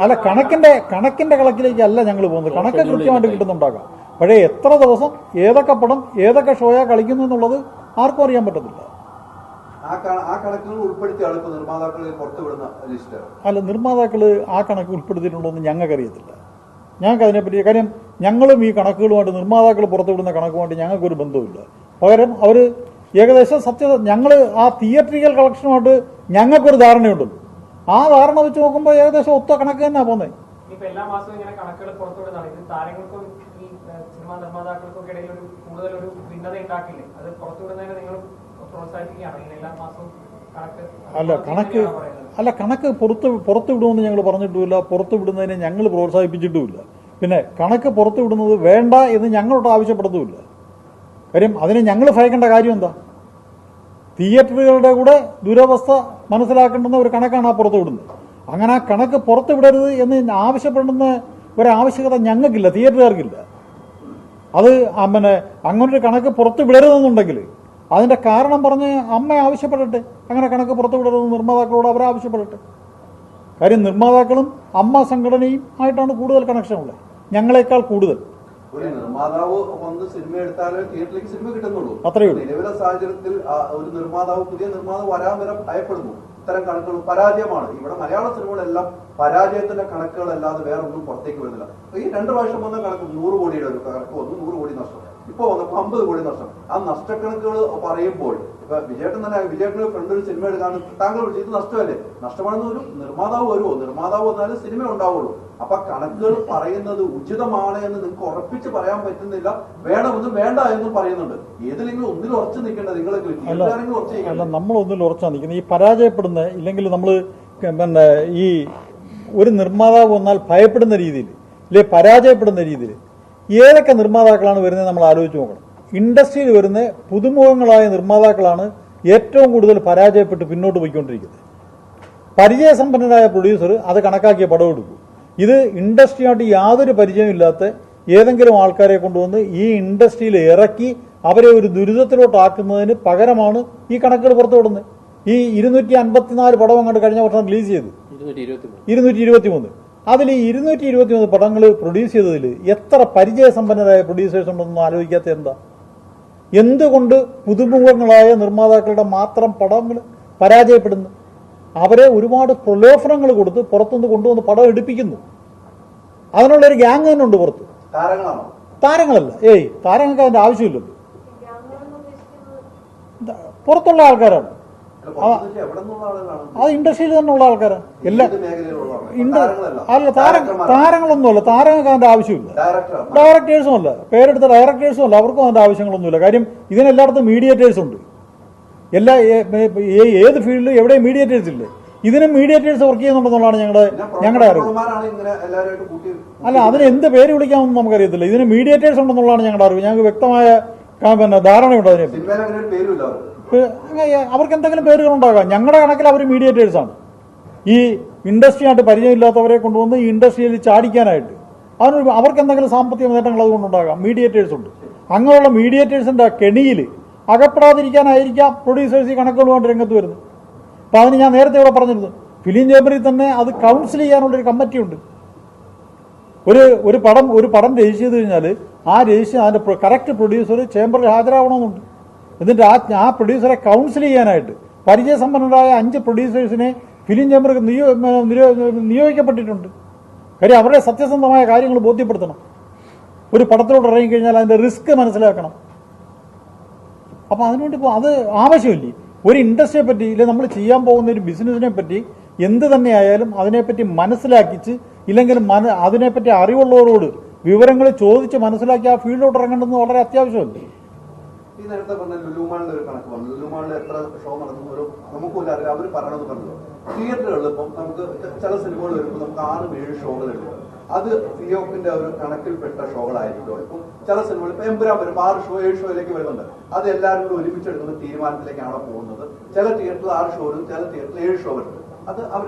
S1: അല്ല കണക്കിന്റെ കണക്കിന്റെ കണക്കിലേക്ക് അല്ല ഞങ്ങൾ പോകുന്നത് കണക്ക് കൃത്യമായിട്ട് കിട്ടുന്നുണ്ടാകാം. പക്ഷേ എത്ര ദിവസം ഏതൊക്കെ പടം ഏതൊക്കെ ഷോയാ കളിക്കുന്നു എന്നുള്ളത് ആർക്കും അറിയാൻ പറ്റത്തില്ല. അല്ല നിർമ്മാതാക്കൾ ആ കണക്ക് ഉൾപ്പെടുത്തിയിട്ടുണ്ടോ എന്ന് ഞങ്ങൾക്കറിയത്തില്ല. ഞങ്ങൾക്ക് അതിനെപ്പറ്റി കാര്യം ഞങ്ങളും ഈ കണക്കുകളുമായിട്ട് നിർമ്മാതാക്കൾ പുറത്തുവിടുന്ന കണക്കുമായിട്ട് ഞങ്ങൾക്കൊരു ബന്ധവുമില്ല. പകരം അവർ ഏകദേശം സത്യ ഞങ്ങൾ ആ തിയേറ്ററിക്കൽ കളക്ഷനുമായിട്ട് ഞങ്ങൾക്കൊരു ധാരണയുണ്ടല്ലോ. ആ ധാരണ വെച്ച് നോക്കുമ്പോൾ ഏകദേശം ഒത്ത കണക്ക് തന്നെ പോകുന്നത് അല്ല കണക്ക് അല്ല കണക്ക് പുറത്ത് പുറത്ത് വിടുമെന്ന് ഞങ്ങൾ പറഞ്ഞിട്ടുമില്ല. പുറത്ത് വിടുന്നതിനെ ഞങ്ങൾ പ്രോത്സാഹിപ്പിച്ചിട്ടുമില്ല. പിന്നെ കണക്ക് പുറത്ത് വിടുന്നത് വേണ്ട എന്ന് ഞങ്ങളോട് ആവശ്യപ്പെടുത്തുമില്ല. കാര്യം അതിന് ഞങ്ങൾ ഭയക്കേണ്ട കാര്യം എന്താ? തിയേറ്ററുകളുടെ കൂടെ ദുരവസ്ഥ മനസ്സിലാക്കേണ്ടുന്ന ഒരു കണക്കാണ് ആ പുറത്ത് വിടുന്നത്. അങ്ങനെ ആ കണക്ക് പുറത്ത് വിടരുത് എന്ന് ആവശ്യപ്പെടുന്ന ഒരാവശ്യകത ഞങ്ങൾക്കില്ല തിയേറ്ററുകാർക്കില്ല. അത് അമ്മനെ അങ്ങനൊരു കണക്ക് പുറത്ത് വിടരുതെന്നുണ്ടെങ്കിൽ അതിന്റെ കാരണം പറഞ്ഞ് അമ്മ ആവശ്യപ്പെടട്ടെ അങ്ങനെ കണക്ക് പുറത്ത് വിടരുത് നിർമ്മാതാക്കളോട് അവരാവശ്യപ്പെടട്ടെ കാര്യം നിർമ്മാതാക്കളും അമ്മ സംഘടനയും ആയിട്ടാണ് കൂടുതൽ കണക്ഷൻ ഉള്ളത്. ഞങ്ങളെക്കാൾ കൂടുതൽ.
S5: ഒരു നിർമ്മാതാവ് വന്ന് സിനിമ എടുത്താലേ തിയേറ്ററിലേക്ക് സിനിമ കിട്ടുന്നുള്ളൂ. നിലവിലെ സാഹചര്യത്തിൽ ഒരു നിർമ്മാതാവ് പുതിയ നിർമ്മാതാവ് വരാൻ വരെ ഭയപ്പെടുന്നു. ഇത്തരം കണക്കുകൾ പരാജയമാണ്. ഇവിടെ മലയാള സിനിമകളെല്ലാം പരാജയത്തിന്റെ കണക്കുകളല്ലാതെ വേറൊന്നും പുറത്തേക്ക് വരുന്നില്ല. ഈ രണ്ട് പ്രാവശ്യം വന്ന കണക്ക് നൂറ് കോടിയുടെ ഒരു കണക്ക് വന്നു. നൂറ് കോടി നഷ്ടം. ഇപ്പൊ വന്നപ്പോ അമ്പത് കോടി നഷ്ടം. ആ നഷ്ടക്കണക്കുകൾ പറയുമ്പോൾ ഇപ്പൊ വിജയേട്ടൻ തന്നെ വിജയേട്ടന് ഫ്രണ്ട് ഒരു സിനിമ എടുക്കാണ് താങ്കൾ ഇത് നഷ്ടമല്ലേ? നഷ്ടമാണെന്ന് ഒരു നിർമ്മാതാവ് വരുമോ നിർമ്മാതാവ് വന്നാലും സിനിമ ഉണ്ടാവുള്ളൂ. അപ്പൊ കണക്കുകൾ പറയുന്നത് ഉചിതമാണ് എന്ന് നിങ്ങൾക്ക് ഉറപ്പിച്ച് പറയാൻ പറ്റുന്നില്ല. വേണമെന്നും വേണ്ട എന്നും പറയുന്നുണ്ട്. ഏതിലെങ്കിലും ഒന്നിൽ ഉറച്ചു നിൽക്കേണ്ടത് നിങ്ങൾ
S1: അല്ല
S5: നമ്മൾ
S1: അല്ല നമ്മളൊന്നിൽ ഉറച്ചാ നിൽക്കുന്നത്. ഈ പരാജയപ്പെടുന്ന ഇല്ലെങ്കിൽ നമ്മൾ പിന്നെ ഈ ഒരു നിർമ്മാതാവ് വന്നാൽ ഭയപ്പെടുന്ന രീതിയിൽ ഇല്ലെ പരാജയപ്പെടുന്ന രീതിയിൽ ഏതൊക്കെ നിർമ്മാതാക്കളാണ് വരുന്നത് നമ്മൾ ആലോചിച്ച് നോക്കണം. ഇൻഡസ്ട്രിയിൽ വരുന്ന പുതുമുഖങ്ങളായ നിർമ്മാതാക്കളാണ് ഏറ്റവും കൂടുതൽ പരാജയപ്പെട്ട് പിന്നോട്ട് പോയിക്കൊണ്ടിരിക്കുന്നത്. പരിചയസമ്പന്നരായ പ്രൊഡ്യൂസർ അത് കണക്കാക്കിയ പടം എടുക്കും. ഇത് ഇൻഡസ്ട്രിയായിട്ട് യാതൊരു പരിചയമില്ലാത്ത ഏതെങ്കിലും ആൾക്കാരെ കൊണ്ടുവന്ന് ഈ ഇൻഡസ്ട്രിയിൽ ഇറക്കി അവരെ ഒരു ദുരിതത്തിലോട്ടാക്കുന്നതിന് പകരമാണ് ഈ കണക്കുകൾ പുറത്തുവിടുന്നത് ഈ ഇരുന്നൂറ്റി അൻപത്തിനാല് പടം അങ്ങോട്ട് കഴിഞ്ഞ വർഷം റിലീസ് ചെയ്തു. ഇരുന്നൂറ്റി ഇരുപത്തി മൂന്ന് അതിൽ ഈ ഇരുന്നൂറ്റി ഇരുപത്തി മൂന്ന് പടങ്ങൾ പ്രൊഡ്യൂസ് ചെയ്തതിൽ എത്ര പരിചയസമ്പന്നരായ പ്രൊഡ്യൂസേഴ്സ് ഉണ്ടെന്നൊന്നും ആലോചിക്കാത്ത എന്താ? എന്തുകൊണ്ട് പുതുമുഖങ്ങളായ നിർമ്മാതാക്കളുടെ മാത്രം പടങ്ങൾ പരാജയപ്പെടുന്നു? അവരെ ഒരുപാട് പ്രലോഭനങ്ങൾ കൊടുത്ത് പുറത്തുനിന്ന് കൊണ്ടുവന്ന് പടം എടുപ്പിക്കുന്നു. അതിനുള്ള ഒരു ഗ്യാങ് തന്നെ ഉണ്ട് പുറത്ത്. താരങ്ങളല്ല. ഏയ് താരങ്ങൾക്ക് അതിന്റെ ആവശ്യമില്ലല്ലോ. പുറത്തുള്ള ആൾക്കാരാണ്. അത് ഇൻഡസ്ട്രിയിൽ തന്നെ ഉള്ള ആൾക്കാരാണ് എല്ലാ അല്ല താര താരങ്ങളൊന്നുമല്ല. താരങ്ങൾക്ക് അതിന്റെ ആവശ്യമില്ല. ഡയറക്ടേഴ്സും അല്ല പേരെടുത്ത ഡയറക്ടേഴ്സും അല്ല അവർക്കും അതിന്റെ ആവശ്യങ്ങളൊന്നുമില്ല. കാര്യം ഇതിനെല്ലായിടത്തും മീഡിയേറ്റേഴ്സ് ഉണ്ട് എല്ലാ ഏത് ഫീൽഡിലും എവിടെയും മീഡിയേറ്റേഴ്സ് ഇല്ലേ? ഇതിനും മീഡിയേറ്റേഴ്സ് വർക്ക് ചെയ്യുന്നുണ്ടെന്നുള്ളതാണ് ഞങ്ങളുടെ ഞങ്ങളുടെ അറിവ്. അല്ല അതിന് എന്ത് പേര് വിളിക്കാമെന്ന് നമുക്കറിയത്തില്ല. ഇതിന് മീഡിയേറ്റേഴ്സ് ഉണ്ടെന്നുള്ളതാണ് ഞങ്ങളുടെ അറിവ്. ഞങ്ങൾക്ക് വ്യക്തമായ പിന്നെ ധാരണയുണ്ട് അതിനെപ്പറ്റി
S5: അവർക്ക്
S1: എന്തെങ്കിലും പേരുകൾ ഉണ്ടാകാം ഞങ്ങളുടെ കണക്കിൽ അവർ മീഡിയേറ്റേഴ്സാണ് ഈ ഇൻഡസ്ട്രിയായിട്ട് പരിചയമില്ലാത്തവരെ കൊണ്ടുവന്ന് ഈ ഇൻഡസ്ട്രിയിൽ ചാടിക്കാനായിട്ട്. അതിന് അവർക്ക് എന്തെങ്കിലും സാമ്പത്തിക നേട്ടങ്ങൾ അതുകൊണ്ടുണ്ടാകാം. മീഡിയേറ്റേഴ്സ് ഉണ്ട്. അങ്ങനെയുള്ള മീഡിയേറ്റേഴ്സിന്റെ കെണിയിൽ അകപ്പെടാതിരിക്കാനായിരിക്കാം പ്രൊഡ്യൂസേഴ്സ് ഈ കണക്കുകളുമായിട്ട് രംഗത്ത് വരുന്നത്. അപ്പോൾ അതിന് ഞാൻ നേരത്തെ ഇവിടെ പറഞ്ഞിരുന്നു. ഫിലിം ചേംബറിൽ തന്നെ അത് കൗൺസിൽ ചെയ്യാനുള്ള ഒരു കമ്മിറ്റി ഉണ്ട്. ഒരു ഒരു പടം ഒരു പടം രജിസ്റ്റർ ചെയ്ത് കഴിഞ്ഞാൽ ആ രജിസ്റ്റർ അതിന്റെ കറക്റ്റ് പ്രൊഡ്യൂസർ ചേംബറിൽ ഹാജരാവണമെന്നുണ്ട്. എന്നിട്ട് ആ ആ പ്രൊഡ്യൂസറെ കൗൺസിൽ ചെയ്യാനായിട്ട് പരിചയസമ്പന്നരായ അഞ്ച് പ്രൊഡ്യൂസേഴ്സിനെ ഫിലിം ചേംബർക്ക് നിയോ നിയോ- നിയോഗിക്കപ്പെട്ടിട്ടുണ്ട്. കാര്യം അവരുടെ സത്യസന്ധമായ കാര്യങ്ങൾ ബോധ്യപ്പെടുത്തണം. ഒരു പടത്തിലോട്ട് ഇറങ്ങിക്കഴിഞ്ഞാൽ അതിന്റെ റിസ്ക് മനസ്സിലാക്കണം. അപ്പൊ അതിനുവേണ്ടി ഇപ്പോൾ അത് ആവശ്യമില്ലേ? ഒരു ഇൻഡസ്ട്രിയെ പറ്റി ഇല്ലെ? നമ്മൾ ചെയ്യാൻ പോകുന്ന ഒരു ബിസിനസ്സിനെ പറ്റി എന്ത് തന്നെയായാലും അതിനെപ്പറ്റി മനസ്സിലാക്കിച്ച് ഇല്ലെങ്കിൽ മന അതിനെപ്പറ്റി അറിവുള്ളവരോട് വിവരങ്ങൾ ചോദിച്ച് മനസ്സിലാക്കി ആ ഫീൽഡിലോട്ട് ഇറങ്ങേണ്ടത് വളരെ അത്യാവശ്യമല്ലേ?
S5: ഈ നേരത്തെ പറഞ്ഞ ലുലുമാളിന്റെ ഒരു കണക്ക് പറഞ്ഞു. ലുലുമാളിൽ എത്ര ഷോ നടക്കുന്നു ഒരു നമുക്കും പോലും അറിയാം അവർ പറയണത് പറഞ്ഞത് തിയേറ്ററുകളിൽ ഇപ്പം നമുക്ക് ചില സിനിമകൾ വരുമ്പോൾ നമുക്ക് ആറും ഏഴ് ഷോകളുണ്ട് അത് ഫിയോക്കിന്റെ ഒരു കണക്കിൽപ്പെട്ട ഷോകളായിരിക്കും ഇപ്പം ചില സിനിമകൾ ഇപ്പൊ എമ്പുരാൻ വരുമ്പോൾ ആറ് ഷോ ഏഴ് ഷോയിലേക്ക് വരുന്നുണ്ട്. അത് എല്ലാവരും കൂടി ഒരുമിച്ചെടുക്കുന്ന തീരുമാനത്തിലേക്കാണ് പോകുന്നത്? ചില തിയേറ്ററിൽ ആറ് ഷോ വരും. ചില തിയേറ്ററിൽ ഏഴ് ഷോ വരുന്നത് അത് അവർ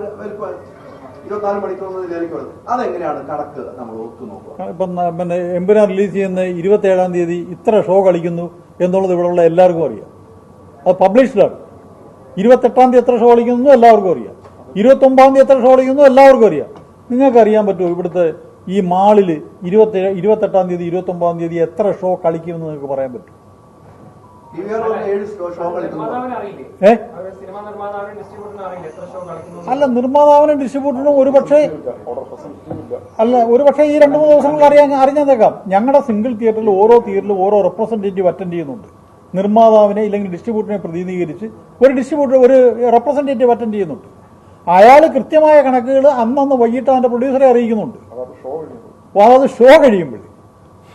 S5: ഇതിലേക്ക് വരുന്നത് അതെങ്ങനെയാണ് കണക്ക് നമ്മൾ ഒത്തു നോക്കുക?
S1: ഇപ്പം പിന്നെ എമ്പുരാൻ റിലീസ് ചെയ്യുന്ന ഇരുപത്തി ഏഴാം തീയതി ഇത്ര ഷോ കളിക്കുന്നു. എന്നുള്ളത് ഇവിടെയുള്ള എല്ലാവർക്കും അറിയാം. അത് പബ്ലിഷ്ഡാണ് ഇരുപത്തെട്ടാം തീയതി എത്ര ഷോ കളിക്കുന്നു എല്ലാവർക്കും അറിയാം. ഇരുപത്തി ഒമ്പതാം തീയതി എത്ര ഷോ കളിക്കുന്നു എല്ലാവർക്കും അറിയാം. നിങ്ങൾക്ക് അറിയാൻ പറ്റുമോ ഇവിടുത്തെ ഈ മാളിൽ ഇരുപത്തി ഇരുപത്തെട്ടാം തീയതി ഇരുപത്തി ഒമ്പതാം തീയതി എത്ര ഷോ കളിക്കുമെന്ന് നിങ്ങൾക്ക് പറയാൻ പറ്റും? അല്ല നിർമ്മാതാവിനും ഡിസ്ട്രിബ്യൂട്ടറിനും ഒരുപക്ഷെ അല്ല ഒരുപക്ഷെ ഈ രണ്ടു മൂന്ന് ദിവസങ്ങളിൽ അറിയാൻ അറിഞ്ഞതേക്കാം. ഞങ്ങളുടെ സിംഗിൾ തിയേറ്ററിൽ ഓരോ തിയേറ്ററിലും ഓരോ റെപ്രസെന്റേറ്റീവ് അറ്റൻഡ് ചെയ്യുന്നുണ്ട്. നിർമ്മാതാവിനെ ഇല്ലെങ്കിൽ ഡിസ്ട്രിബ്യൂട്ടറിനെ പ്രതിനിധീകരിച്ച് ഒരു ഡിസ്ട്രിബ്യൂട്ടർ ഒരു റെപ്രസെന്റേറ്റീവ് അറ്റൻഡ് ചെയ്യുന്നുണ്ട്. അയാൾ കൃത്യമായ കണക്കുകൾ അന്നന്ന് വൈകിട്ട് അതിന്റെ പ്രൊഡ്യൂസറെ അറിയിക്കുന്നുണ്ട്. അപ്പോൾ അത് ഷോ കഴിയുമ്പോൾ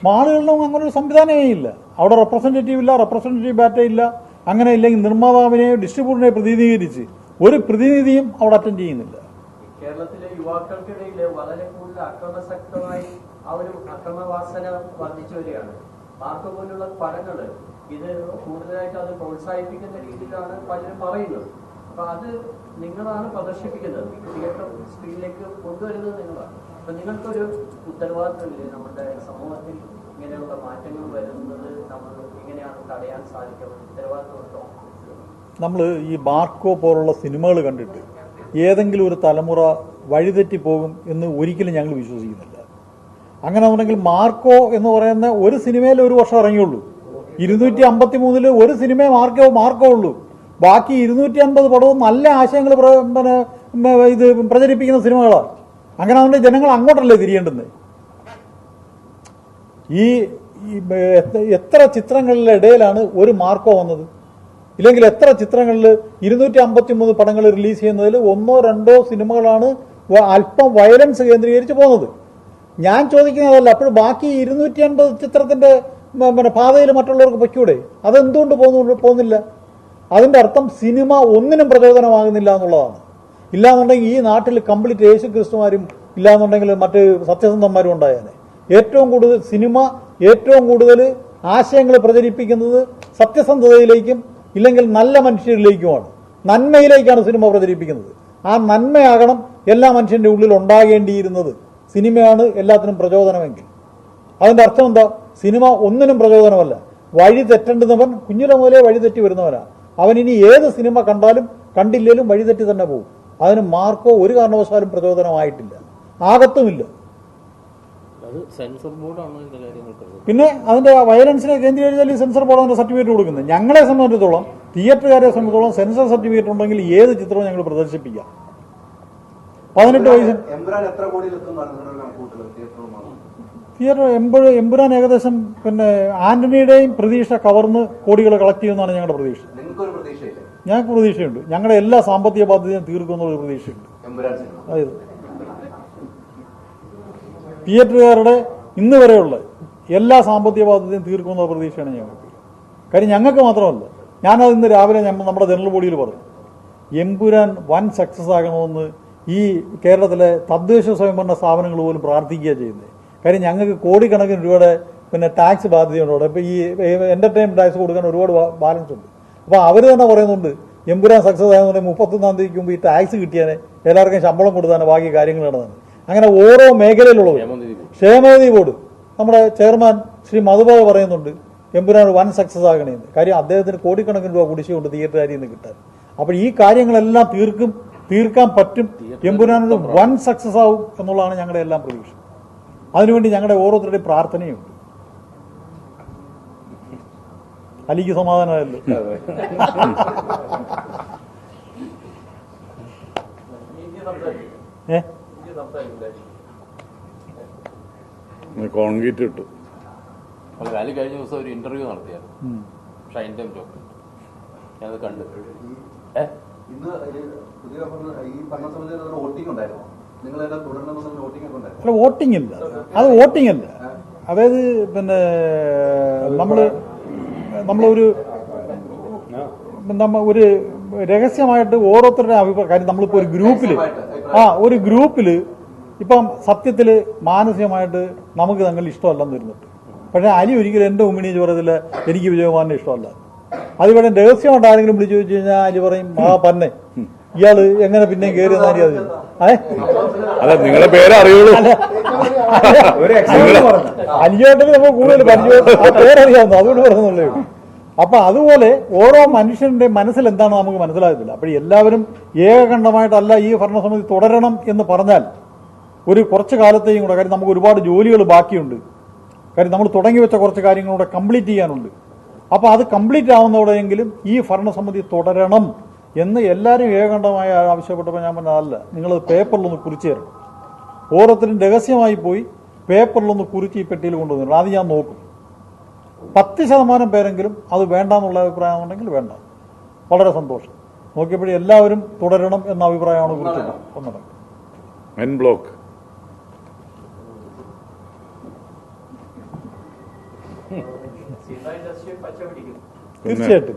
S1: മാളുകളിലും അങ്ങനെ ഒരു സംവിധാനമേ ഇല്ല. അവിടെ റെപ്രസെന്റേറ്റീവ് ഇല്ല റെപ്രസെന്റേറ്റീവ് ബാറ്റ ഇല്ല. അങ്ങനെ ഇല്ലെങ്കിൽ നിർമ്മാതാവിനെയോ ഡിസ്ട്രിബ്യൂട്ടറിനെ പ്രതിനിധീകരിച്ച് ഒരു പ്രതിനിധിയും അവിടെ അറ്റൻഡ് ചെയ്യുന്നില്ല.
S4: കേരളത്തിലെ യുവാക്കൾക്കിടയിൽ വളരെ കൂടുതൽ അക്രമശക്തമായി ആ ഒരു അക്രമവാസന വർദ്ധിച്ചു വരികയാണ്. മാർക്ക് പോലുള്ള പടങ്ങൾ ഇത് കൂടുതലായിട്ട് അത് പ്രോത്സാഹിപ്പിക്കുന്ന രീതിയിലാണ് പലരും പറയുന്നത്. അപ്പൊ അത് നിങ്ങളാണ് പ്രദർശിപ്പിക്കുന്നത്. തിയേറ്റർ സ്ക്രീനിലേക്ക് കൊണ്ടുവരുന്നത് നിങ്ങളാണ്. അപ്പൊ നിങ്ങൾക്കൊരു ഉത്തരവാദിത്തമില്ലേ നമ്മുടെ സമൂഹത്തിൽ? ഇങ്ങനെയുള്ള മാറ്റങ്ങൾ വരുന്നത് നമ്മൾ എങ്ങനെയാണ് തടയാൻ സാധിക്കുന്നത്?
S1: നമ്മൾ ഈ മാർക്കോ പോലുള്ള സിനിമകൾ കണ്ടിട്ട് ഏതെങ്കിലും ഒരു തലമുറ വഴിതെറ്റി പോകും എന്ന് ഒരിക്കലും ഞങ്ങൾ വിശ്വസിക്കുന്നില്ല. അങ്ങനെ ഉണ്ടെങ്കിൽ മാർക്കോ എന്ന് പറയുന്ന ഒരു സിനിമയിൽ ഒരു വർഷം ഇറങ്ങിയുള്ളൂ. ഇരുന്നൂറ്റി അമ്പത്തി മൂന്നിൽ ഒരു സിനിമയെ മാർക്കോ മാർക്കോ ഉള്ളൂ. ബാക്കി ഇരുന്നൂറ്റി അൻപത് പടവും നല്ല ആശയങ്ങൾ പിന്നെ ഇത് പ്രചരിപ്പിക്കുന്ന സിനിമകളാണ്. അങ്ങനെ അതുകൊണ്ട് ജനങ്ങൾ അങ്ങോട്ടല്ലേ തിരിയേണ്ടുന്നത്? ഈ എത്ര- ചിത്രങ്ങളുടെ ഇടയിലാണ് ഒരു മാർക്കോ വന്നത്? ഇല്ലെങ്കിൽ എത്ര ചിത്രങ്ങളിൽ ഇരുന്നൂറ്റി അമ്പത്തി മൂന്ന് പടങ്ങൾ റിലീസ് ചെയ്യുന്നതിൽ ഒന്നോ രണ്ടോ സിനിമകളാണ് അല്പം വയലൻസ് കേന്ദ്രീകരിച്ച് പോകുന്നത്? ഞാൻ ചോദിക്കുന്നതല്ല അപ്പോൾ ബാക്കി ഇരുന്നൂറ്റി അൻപത് ചിത്രത്തിന്റെ പിന്നെ പാതയിൽ മറ്റുള്ളവർക്ക് പൊയ്ക്കൂടെ? അതെന്തുകൊണ്ട് പോകുന്നു പോകുന്നില്ല? അതിന്റെ അർത്ഥം സിനിമ ഒന്നിനും പ്രചോദനമാകുന്നില്ല എന്നുള്ളതാണ്. ഇല്ലാന്നുണ്ടെങ്കിൽ ഈ നാട്ടിൽ കംപ്ലീറ്റ് യേശു ക്രിസ്തുമാരും ഇല്ലാന്നുണ്ടെങ്കിൽ മറ്റ് സത്യസന്ധന്മാരും ഉണ്ടായേനെ. ഏറ്റവും കൂടുതൽ സിനിമ ഏറ്റവും കൂടുതൽ ആശയങ്ങൾ പ്രചരിപ്പിക്കുന്നത് സത്യസന്ധതയിലേക്കും ഇല്ലെങ്കിൽ നല്ല മനുഷ്യരിലേക്കുമാണ്. നന്മയിലേക്കാണ് സിനിമ പ്രചരിപ്പിക്കുന്നത്. ആ നന്മയാകണം എല്ലാ മനുഷ്യന്റെ ഉള്ളിൽ ഉണ്ടാകേണ്ടിയിരുന്നത്. സിനിമയാണ് എല്ലാത്തിനും പ്രചോദനമെങ്കിൽ. അതിന്റെ അർത്ഥം എന്താ? സിനിമ ഒന്നിനും പ്രചോദനമല്ല. വഴി തെറ്റേണ്ടുന്നവൻ കുഞ്ഞിലെ മുതലേ വഴി തെറ്റി വരുന്നവനാണ് അവൻ ഇനി ഏത് സിനിമ കണ്ടാലും കണ്ടില്ലേലും വഴി തെറ്റി തന്നെ പോകും. അതിന് മാർക്കോ ഒരു കാരണവശാലും പ്രചോദനമായിട്ടില്ല. ആകത്തുമില്ല
S6: അത് സെൻസർ ബോർഡാണ് ഇതിന്റെ കാര്യങ്ങൾക്ക്
S1: പിന്നെ അതിന്റെ വയലൻസിനെ കേന്ദ്രീകരിച്ചാൽ ഈ സെൻസർ ബോർഡ് അതിന്റെ സർട്ടിഫിക്കറ്റ് കൊടുക്കുന്നത്. ഞങ്ങളെ സംബന്ധിച്ചിടത്തോളം തിയേറ്ററുകാരെ സംബന്ധിച്ചിടത്തോളം സെൻസർ സർട്ടിഫിക്കറ്റ് ഉണ്ടെങ്കിൽ ഏത് ചിത്രവും ഞങ്ങൾ പ്രദർശിപ്പിക്കാം പതിനെട്ട് വയസ്സ്. തിയേറ്റർ എമ്പുഴ എമ്പുരാൻ ഏകദേശം പിന്നെ ആന്റണിയുടെയും പ്രതീക്ഷ കവർന്ന് കോടികൾ കളക്ട് ചെയ്യുമെന്നാണ് ഞങ്ങളുടെ പ്രതീക്ഷ. ഞങ്ങൾക്ക് പ്രതീക്ഷയുണ്ട്. ഞങ്ങളുടെ എല്ലാ സാമ്പത്തിക ബാധ്യതയും തീർക്കുമെന്നുള്ള പ്രതീക്ഷയുണ്ട്. അതെ തിയേറ്ററുകാരുടെ ഇന്ന് വരെയുള്ള എല്ലാ സാമ്പത്തിക ബാധ്യതയും തീർക്കുമെന്ന പ്രതീക്ഷയാണ് ഞങ്ങൾക്ക്. കാര്യം ഞങ്ങൾക്ക് മാത്രമല്ല ഞാനത് ഇന്ന് രാവിലെ നമ്മുടെ ജനറൽ ബോഡിയിൽ പറഞ്ഞു. എമ്പുരാൻ വൻ സക്സസ് ആകണമെന്ന് ഈ കേരളത്തിലെ തദ്ദേശ സ്വയംഭരണ സ്ഥാപനങ്ങൾ പോലും പ്രാർത്ഥിക്കുക ചെയ്യുന്നത്. കാര്യം ഞങ്ങൾക്ക് കോടിക്കണക്കിന് രൂപയുടെ പിന്നെ ടാക്സ് ബാധ്യതയുണ്ട് അവിടെ. ഇപ്പോൾ ഈ എന്റർടൈൻമെന്റ് ടാക്സ് കൊടുക്കാൻ ഒരുപാട് ബാലൻസ് ഉണ്ട്. അപ്പോൾ അവർ തന്നെ പറയുന്നുണ്ട് എമ്പുരാൻ സക്സസ് ആയെന്നുണ്ടെങ്കിൽ മുപ്പത്തൊന്നാം തീയതിക്ക് മുമ്പ് ഈ ടാക്സ് കിട്ടിയാൽ എല്ലാവർക്കും ശമ്പളം കൊടുത്താണ് ബാക്കി കാര്യങ്ങൾ നടന്നത് അങ്ങനെ ഓരോ മേഖലയിലുള്ളവർ.
S6: ക്ഷേമനിധി ബോർഡ്.
S1: നമ്മുടെ ചെയർമാൻ ശ്രീ മധുബാബ പറയുന്നുണ്ട് എമ്പുരാൻ വൻ സക്സസ് ആകണേന്ന്. കാര്യം അദ്ദേഹത്തിന് കോടിക്കണക്കിന് രൂപ കുടിശ്ശിയുണ്ട് തിയേറ്ററുകാരിൽ നിന്ന് കിട്ടാൻ. അപ്പോൾ ഈ കാര്യങ്ങളെല്ലാം തീർക്കും തീർക്കാൻ പറ്റും എമ്പുരാനോട് വൻ സക്സസ് ആവും എന്നുള്ളതാണ് ഞങ്ങളുടെ എല്ലാം പ്രതീക്ഷ. അതിനുവേണ്ടി ഞങ്ങളുടെ ഓരോരുത്തരുടെയും പ്രാർത്ഥനയുണ്ട്. അലിക്ക് സമാധാനമായല്ലോ.
S4: ഇന്ത്യ
S7: കോൺക്രീറ്റ് ഇട്ടു.
S6: അല്ല വാലി കഴിഞ്ഞ ദിവസം ഒരു ഇന്റർവ്യൂ നടത്തിയായിരുന്നു.
S1: ഉം.
S6: ഷൈൻ ടൈം ജോക്ക് ഞാനത് കണ്ടു.
S5: ഇന്ന് ഈ പുതിയ ഈ ഭരണസമിതിയിൽ വോട്ടിംഗ് ഉണ്ടായിരുന്നു.
S1: അല്ല വോട്ടിംഗ് ഇല്ല. അത് വോട്ടിംഗ് അല്ല അതായത് പിന്നെ നമ്മൾ നമ്മളൊരു നമ്മ ഒരു രഹസ്യമായിട്ട് ഓരോരുത്തരുടെ അഭിപ്രായം കാര്യം നമ്മളിപ്പോ ഒരു ഗ്രൂപ്പിൽ ആ ഒരു ഗ്രൂപ്പിൽ ഇപ്പം സത്യത്തിൽ മാനസികമായിട്ട് നമുക്ക് തങ്ങൾ ഇഷ്ടമല്ലെന്ന് വരുന്നുണ്ട്. പക്ഷെ അലി ഒരിക്കലും എന്റെ ഉമ്മിണീച്ച് പറയത്തില്ല എനിക്ക് വിജയകുമാറിനെ ഇഷ്ടമല്ല. അതിവിടെ രഹസ്യമായിട്ട് ആരെങ്കിലും വിളിച്ചു ചോദിച്ചു കഴിഞ്ഞാൽ അലി പറയും ആ പന്നെ. ഇയാൾ എങ്ങനെ പിന്നെ കയറി എന്നാ അതെ
S7: നിങ്ങളെ പേര് അറിയുള്ളൂ.
S1: അലിയായിട്ടൊക്കെ നമ്മൾ കൂടുതൽ പരിചയം പേരറിയാവുന്നു അതുകൊണ്ട് പറയുന്നുള്ളേ ഉള്ളൂ. അപ്പൊ അതുപോലെ ഓരോ മനുഷ്യന്റെ മനസ്സിൽ എന്താണോ നമുക്ക് മനസ്സിലാകത്തില്ല. അപ്പോൾ എല്ലാവരും ഏകകണ്ഠമായിട്ടല്ല ഈ ഭരണസമിതി തുടരണം എന്ന് പറഞ്ഞാൽ ഒരു കുറച്ച് കാലത്തെയും കൂടെ. കാര്യം നമുക്ക് ഒരുപാട് ജോലികൾ ബാക്കിയുണ്ട്. കാര്യം നമ്മൾ തുടങ്ങി വെച്ച കുറച്ച് കാര്യങ്ങളൂടെ കംപ്ലീറ്റ് ചെയ്യാനുണ്ട്. അപ്പോൾ അത് കംപ്ലീറ്റ് ആവുന്നതോടെയെങ്കിലും ഈ ഭരണസമിതി തുടരണം എന്ന് എല്ലാവരും ഏകകണ്ഠമായി ആവശ്യപ്പെട്ടപ്പോൾ ഞാൻ പറഞ്ഞതല്ല നിങ്ങൾ പേപ്പറിലൊന്ന് കുറിച്ച് തരണം. ഓരോരുത്തരും രഹസ്യമായി പോയി പേപ്പറിലൊന്ന് കുറിച്ച് ഈ പെട്ടിയിൽ കൊണ്ടുവന്നിട്ടുണ്ട് അത് ഞാൻ നോക്കും. പത്ത് ശതമാനം പേരെങ്കിലും അത് വേണ്ട എന്നുള്ള അഭിപ്രായം ഉണ്ടെങ്കിൽ വേണ്ട. വളരെ സന്തോഷം. നോക്കിയപ്പോഴേ എല്ലാവരും തുടരണം എന്ന അഭിപ്രായമാണ് കുറിച്ചത്. ഒന്നടങ്കം.
S7: എൻ ബ്ലോക്ക്
S1: തീർച്ചയായിട്ടും.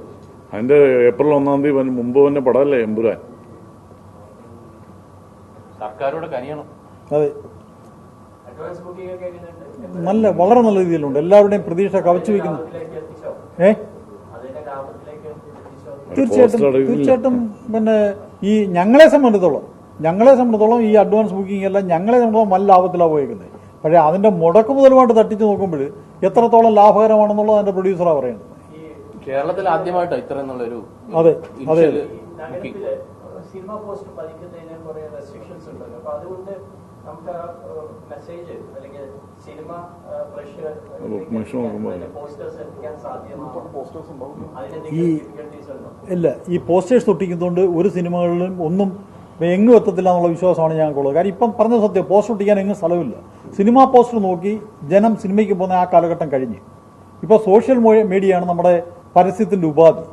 S7: അതിന്റെ ഏപ്രിൽ ഒന്നാം തീയതി മുമ്പ് തന്നെ പടമല്ലേ എമ്പുരാൻ?
S6: സർക്കാരോട് കനിയണം.
S1: അതെ.
S4: അഡ്വാൻസ് ബുക്കിംഗ് ഒക്കെ എങ്ങനെയുണ്ട്?
S1: നല്ല വളരെ നല്ല രീതിയിലുണ്ട്. എല്ലാവരുടെയും പ്രതീക്ഷ കവച്ചു
S4: എത്തിച്ചോ?
S1: ഏ? തീർച്ചയായിട്ടും തീർച്ചയായിട്ടും പിന്നെ ഈ ഞങ്ങളെ സംബന്ധിച്ചോളം ഞങ്ങളെ സംബന്ധിച്ചോളം ഈ അഡ്വാൻസ് ബുക്കിംഗ് എല്ലാം ഞങ്ങളെ സംബന്ധിച്ചോളം നല്ല ലാഭത്തിലാണ് പോയിരിക്കുന്നത് പക്ഷേ അതിന്റെ മുടക്ക് മുതലുമായിട്ട് തട്ടിച്ച് നോക്കുമ്പോൾ എത്രത്തോളം ലാഭകരമാണെന്നുള്ളത് അതിന്റെ പ്രൊഡ്യൂസറാണ് പറയുന്നത്.
S6: കേരളത്തിൽ ആദ്യമായിട്ടാണ് ഇത്ര എന്നുള്ളൊരു
S1: അതെ, അതെ.
S4: സിനിമ പോസ്റ്റ് പതിക്കുന്നതിന് കുറെ റെസ്ട്രിക്ഷൻസ് ഉണ്ടല്ലോ. അപ്പൊ അതുകൊണ്ട് നമുക്ക് മെസ്സേജ് അല്ലെങ്കിൽ സിനിമ
S7: പ്രഷർ.
S4: പോസ്റ്റേഴ്സ്
S1: ഇല്ല ഈ പോസ്റ്റേഴ്സ് ഒട്ടിക്കുന്നതുകൊണ്ട് ഒരു സിനിമകളിലും ഒന്നും എങ്ങും എത്തത്തില്ല എന്നുള്ള വിശ്വാസമാണ് ഞങ്ങൾക്കുള്ളത്. കാര്യം ഇപ്പം പറഞ്ഞ സത്യം പോസ്റ്റർ ഒട്ടിക്കാൻ എങ്ങും സ്ഥലമില്ല. സിനിമാ പോസ്റ്റർ നോക്കി ജനം സിനിമയ്ക്ക് പോകുന്ന ആ കാലഘട്ടം കഴിഞ്ഞ്. ഇപ്പോൾ സോഷ്യൽ മീഡിയയാണ് നമ്മുടെ പരസ്യത്തിന്റെ ഉപാധി.